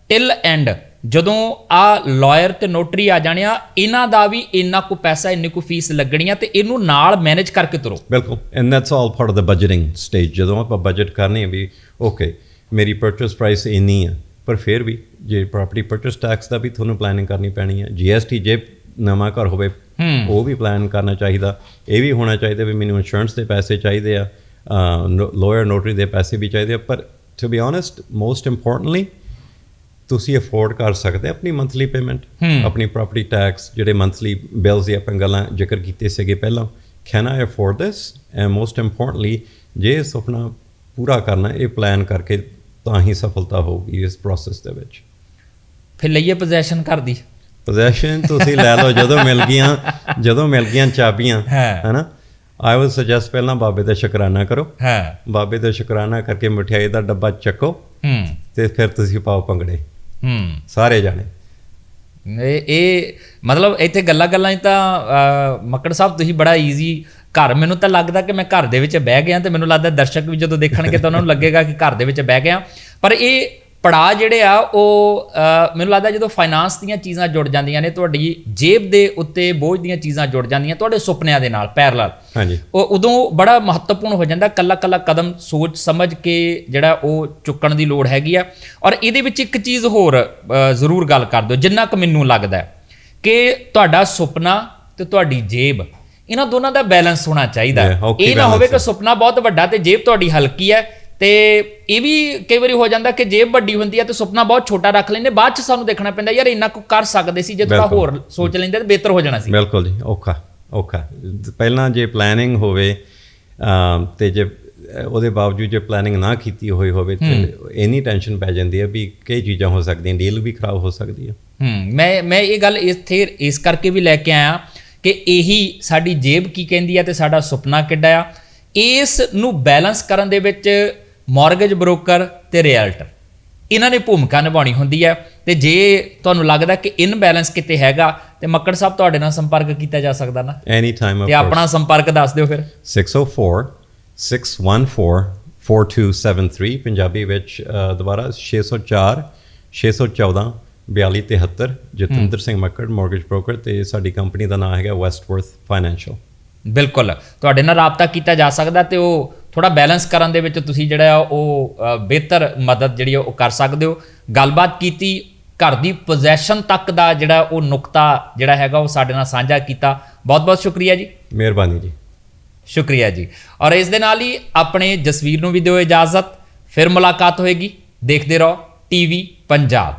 ਟਿਲ ਐਂਡ ਜਦੋਂ ਆ ਲਾਇਰ ਤੇ ਨੋਟਰੀ ਆ ਜਾਣਿਆ ਇਹਨਾਂ ਦਾ ਵੀ ਇੰਨਾ ਕੁ ਪੈਸਾ ਇੰਨੀ ਕੁ ਫੀਸ ਲੱਗਣੀ ਆ ਤੇ ਇਹਨੂੰ ਨਾਲ ਮੈਨੇਜ ਕਰਕੇ ਤੁਰੋ। ਬਿਲਕੁਲ। And that's all part of the budgeting stage ਜਦੋਂ ਆਪਾਂ ਬਜਟ ਕਰਨੇ ਆ ਵੀ ਓਕੇ ਮੇਰੀ ਪਰਚੇਸ ਪ੍ਰਾਈਸ ਇੰਨੀ ਆ ਪਰ ਫਿਰ ਵੀ ਜੇ ਪ੍ਰਾਪਰਟੀ ਪਰਚੇਸ ਟੈਕਸ ਦਾ ਵੀ ਤੁਹਾਨੂੰ ਪਲੈਨਿੰਗ ਕਰਨੀ ਪੈਣੀ ਹੈ GST ਜੇ ਨਵਾਂ ਘਰ ਹੋਵੇ ਉਹ ਵੀ ਪਲਾਨ ਕਰਨਾ ਚਾਹੀਦਾ। ਇਹ ਵੀ ਹੋਣਾ ਚਾਹੀਦਾ ਵੀ ਮੈਨੂੰ ਇੰਸ਼ੋਰੈਂਸ ਦੇ ਪੈਸੇ ਚਾਹੀਦੇ ਆ ਲਾਇਰ ਨੋਟਰੀ ਦੇ ਪੈਸੇ ਵੀ ਚਾਹੀਦੇ ਆ ਪਰ to be honest most importantly ਤੁਸੀਂ ਅਫੋਰਡ ਕਰ ਸਕਦੇ ਆਪਣੀ ਮੰਥਲੀ ਪੇਮੈਂਟ ਆਪਣੀ ਪ੍ਰਾਪਰਟੀ ਟੈਕਸ ਜਿਹੜੇ ਮੰਥਲੀ ਬਿਲਸ ਦੀ ਆਪਾਂ ਗੱਲਾਂ ਜ਼ਿਕਰ ਕੀਤੇ ਸੀਗੇ ਪਹਿਲਾਂ। Can I afford this and most importantly ਜੇ ਸੁਪਨਾ ਪੂਰਾ ਕਰਨਾ ਇਹ ਪਲਾਨ ਕਰਕੇ ਤਾਂ ਹੀ ਸਫਲਤਾ ਹੋਊਗੀ ਇਸ ਪ੍ਰੋਸੈਸ ਦੇ ਵਿੱਚ। ਫਿਰ ਲਈਏ ਪੋਜੈਸ਼ਨ ਕਰਦੀ ਪੋਜੈਸ਼ਨ ਤੁਸੀਂ ਲੈ ਲਓ ਜਦੋਂ ਮਿਲ ਗਈਆਂ ਜਦੋਂ ਮਿਲ ਗਈਆਂ ਚਾਬੀਆਂ ਹਾਂ। ਹੈਨਾ? ਆਈ ਵਿਲ ਸੁਜੈਸਟ ਪਹਿਲਾਂ ਬਾਬੇ ਦਾ ਸ਼ੁਕਰਾਨਾ ਕਰੋ। ਹਾਂ। ਬਾਬੇ ਦਾ ਸ਼ੁਕਰਾਨਾ ਕਰਕੇ ਮਠਿਆਈ ਦਾ ਡੱਬਾ ਚੱਕੋ ਹੂੰ। ਤੇ ਫਿਰ ਤੁਸੀਂ ਪਾਓ ਭੰਗੜੇ। ਹੂੰ। ਸਾਰੇ ਜਾਣੇ। ਇਹ ਇਹ ਮਤਲਬ ਇੱਥੇ ਗੱਲਾਂ ਗੱਲਾਂ 'ਚ ਤਾਂ ਮੱਕੜ ਸਾਹਿਬ ਤੁਸੀਂ ਬੜਾ ਈਜ਼ੀ ਘਰ। ਮੈਨੂੰ ਤਾਂ ਲੱਗਦਾ ਕਿ ਮੈਂ ਘਰ ਦੇ ਵਿੱਚ ਬਹਿ ਗਿਆ ਤੇ ਮੈਨੂੰ ਲੱਗਦਾ ਦਰਸ਼ਕ ਵੀ ਜਦੋਂ ਦੇਖਣਗੇ ਤਾਂ ਉਹਨਾਂ ਨੂੰ ਲੱਗੇਗਾ ਕਿ ਘਰ ਦੇ ਵਿੱਚ ਬਹਿ ਗਿਆ। ਪਰ ਇਹ ਪੜਾ ਜਿਹੜੇ ਆ ਉਹ ਮੈਨੂੰ ਲੱਗਦਾ ਜਦੋਂ ਫਾਈਨਾਂਸ ਦੀਆਂ ਚੀਜ਼ਾਂ ਜੁੜ ਜਾਂਦੀਆਂ ਨੇ ਤੁਹਾਡੀ ਜੇਬ ਦੇ ਉੱਤੇ ਬੋਝ ਦੀਆਂ ਚੀਜ਼ਾਂ ਜੁੜ ਜਾਂਦੀਆਂ ਤੁਹਾਡੇ ਸੁਪਨਿਆਂ ਦੇ ਨਾਲ ਪੈਰਲਲ ਹਾਂਜੀ। ਉਹ ਉਦੋਂ ਬੜਾ ਮਹੱਤਵਪੂਰਨ ਹੋ ਜਾਂਦਾ ਕੱਲਾ ਕੱਲਾ ਕਦਮ ਸੋਚ ਸਮਝ ਕੇ ਜਿਹੜਾ ਉਹ ਚੁੱਕਣ ਦੀ ਲੋੜ ਹੈਗੀ ਆ। ਔਰ ਇਹਦੇ ਵਿੱਚ ਇੱਕ ਚੀਜ਼ ਹੋਰ ਜ਼ਰੂਰ ਗੱਲ ਕਰ ਦਿਓ ਜਿੰਨਾ ਕੁ ਮੈਨੂੰ ਲੱਗਦਾ ਕਿ ਤੁਹਾਡਾ ਸੁਪਨਾ ਤੇ ਤੁਹਾਡੀ ਜੇਬ ਇਹਨਾਂ ਦੋਨਾਂ ਦਾ ਬੈਲੈਂਸ ਹੋਣਾ ਚਾਹੀਦਾ। ਇਹ ਨਾ ਹੋਵੇ ਕਿ ਸੁਪਨਾ ਬਹੁਤ ਵੱਡਾ ਤੇ ਜੇਬ ਤੁਹਾਡੀ ਹਲਕੀ ਹੈ ਤੇ ਇਹ ਵੀ ਕਈ ਵਾਰੀ ਹੋ ਜਾਂਦਾ ਕਿ ਜੇਬ ਵੱਡੀ ਹੁੰਦੀ ਹੈ ਤੇ ਸੁਪਨਾ ਬਹੁਤ ਛੋਟਾ ਰੱਖ ਲੈਂਦੇ ਬਾਅਦ ਚ ਸਾਨੂੰ ਦੇਖਣਾ ਪੈਂਦਾ ਯਾਰ ਇੰਨਾ ਕੁ ਕਰ ਸਕਦੇ ਸੀ ਜੇ ਥੋੜਾ। ਹੋਰ ਸੋਚ ਲੈਂਦੇ ਤਾਂ ਬਿਹਤਰ ਹੋ ਜਾਣਾ ਸੀ। ਬਿਲਕੁਲ ਜੀ ਔਖਾ ਔਖਾ। ਪਹਿਲਾਂ ਜੇ ਪਲੈਨਿੰਗ ਹੋਵੇ ਤੇ ਜੇ ਉਹਦੇ ਬਾਵਜੂਦ ਜੇ ਪਲੈਨਿੰਗ ਨਾ ਕੀਤੀ ਹੋਈ ਹੋਵੇ ਤੇ ਇੰਨੀ ਟੈਨਸ਼ਨ ਪੈ ਜਾਂਦੀ ਹੈ ਵੀ ਕਈ ਚੀਜ਼ਾਂ ਹੋ ਸਕਦੀਆਂ ਡੀਲ ਵੀ ਖਰਾਬ ਹੋ ਸਕਦੀ ਹੈ ਹੂੰ ਮੈਂ ਮੈਂ ਇਹ ਗੱਲ ਇੱਥੇ ਇਸ ਕਰਕੇ ਵੀ ਲੈ ਕੇ ਆਇਆ ਕਿ ਇਹੀ ਸਾਡੀ ਜੇਬ ਕੀ ਕਹਿੰਦੀ ਆ ਤੇ ਸਾਡਾ ਸੁਪਨਾ ਕਿੱਡਾ ਆ। ਇਸ ਨੂੰ ਬੈਲੈਂਸ ਕਰਨ ਦੇ ਵਿੱਚ ਮਾਰਗੇਜ ਬ੍ਰੋਕਰ ਤੇ ਰਿਐਲਟਰ ਇਹਨਾਂ ਨੇ ਭੂਮਿਕਾ ਨਿਭਾਉਣੀ ਹੁੰਦੀ ਹੈ ਤੇ ਜੇ ਤੁਹਾਨੂੰ ਲੱਗਦਾ ਕਿ ਇਨ ਬੈਲੈਂਸ ਕਿਤੇ ਹੈਗਾ ਤੇ ਮੱਕੜ ਸਾਹਿਬ ਤੁਹਾਡੇ ਨਾਲ ਸੰਪਰਕ ਕੀਤਾ ਜਾ ਸਕਦਾ ਨਾ। ਐਨੀ ਟਾਈਮ ਤੇ ਆਪਣਾ ਸੰਪਰਕ ਦੱਸ ਦਿਓ ਫਿਰ। 604 614 4273 ਪੰਜਾਬੀ ਵਿੱਚ ਦੁਬਾਰਾ 604 614 4273 ਜਤਿੰਦਰ ਸਿੰਘ ਮੱਕੜ ਮਾਰਗੇਜ ਬ੍ਰੋਕਰ ਤੇ ਸਾਡੀ ਕੰਪਨੀ ਦਾ ਨਾਮ ਹੈਗਾ ਵੈਸਟਵਰਥ ਫਾਈਨੈਂਸ਼ੀਅਲ ਬਿਲਕੁਲ। ਤੁਹਾਡੇ ਨਾਲ ਰਾਬਤਾ ਕੀਤਾ ਜਾ ਸਕਦਾ ਤੇ ਉਹ ਥੋੜਾ ਬੈਲੈਂਸ ਕਰਨ ਦੇ ਵਿੱਚ ਤੁਸੀਂ ਜਿਹੜਾ ਉਹ ਬਿਹਤਰ ਮਦਦ ਜਿਹੜੀ ਉਹ ਕਰ ਸਕਦੇ ਹੋ। ਗੱਲਬਾਤ ਕੀਤੀ ਘਰ ਦੀ ਪੋਜੈਸ਼ਨ ਤੱਕ ਦਾ ਜਿਹੜਾ ਉਹ ਨੁਕਤਾ ਜਿਹੜਾ ਹੈਗਾ ਉਹ ਸਾਡੇ ਨਾਲ ਸਾਂਝਾ ਕੀਤਾ। ਬਹੁਤ ਬਹੁਤ ਸ਼ੁਕਰੀਆ ਜੀ। ਮਿਹਰਬਾਨੀ ਜੀ। ਸ਼ੁਕਰੀਆ ਜੀ। ਔਰ ਇਸ ਦੇ ਨਾਲ ਹੀ ਆਪਣੇ ਜਸਵੀਰ ਨੂੰ ਵੀ ਦਿਓ ਇਜਾਜ਼ਤ। ਫਿਰ ਮੁਲਾਕਾਤ ਹੋਏਗੀ। ਦੇਖਦੇ ਰਹੋ ਟੀਵੀ ਪੰਜਾਬ।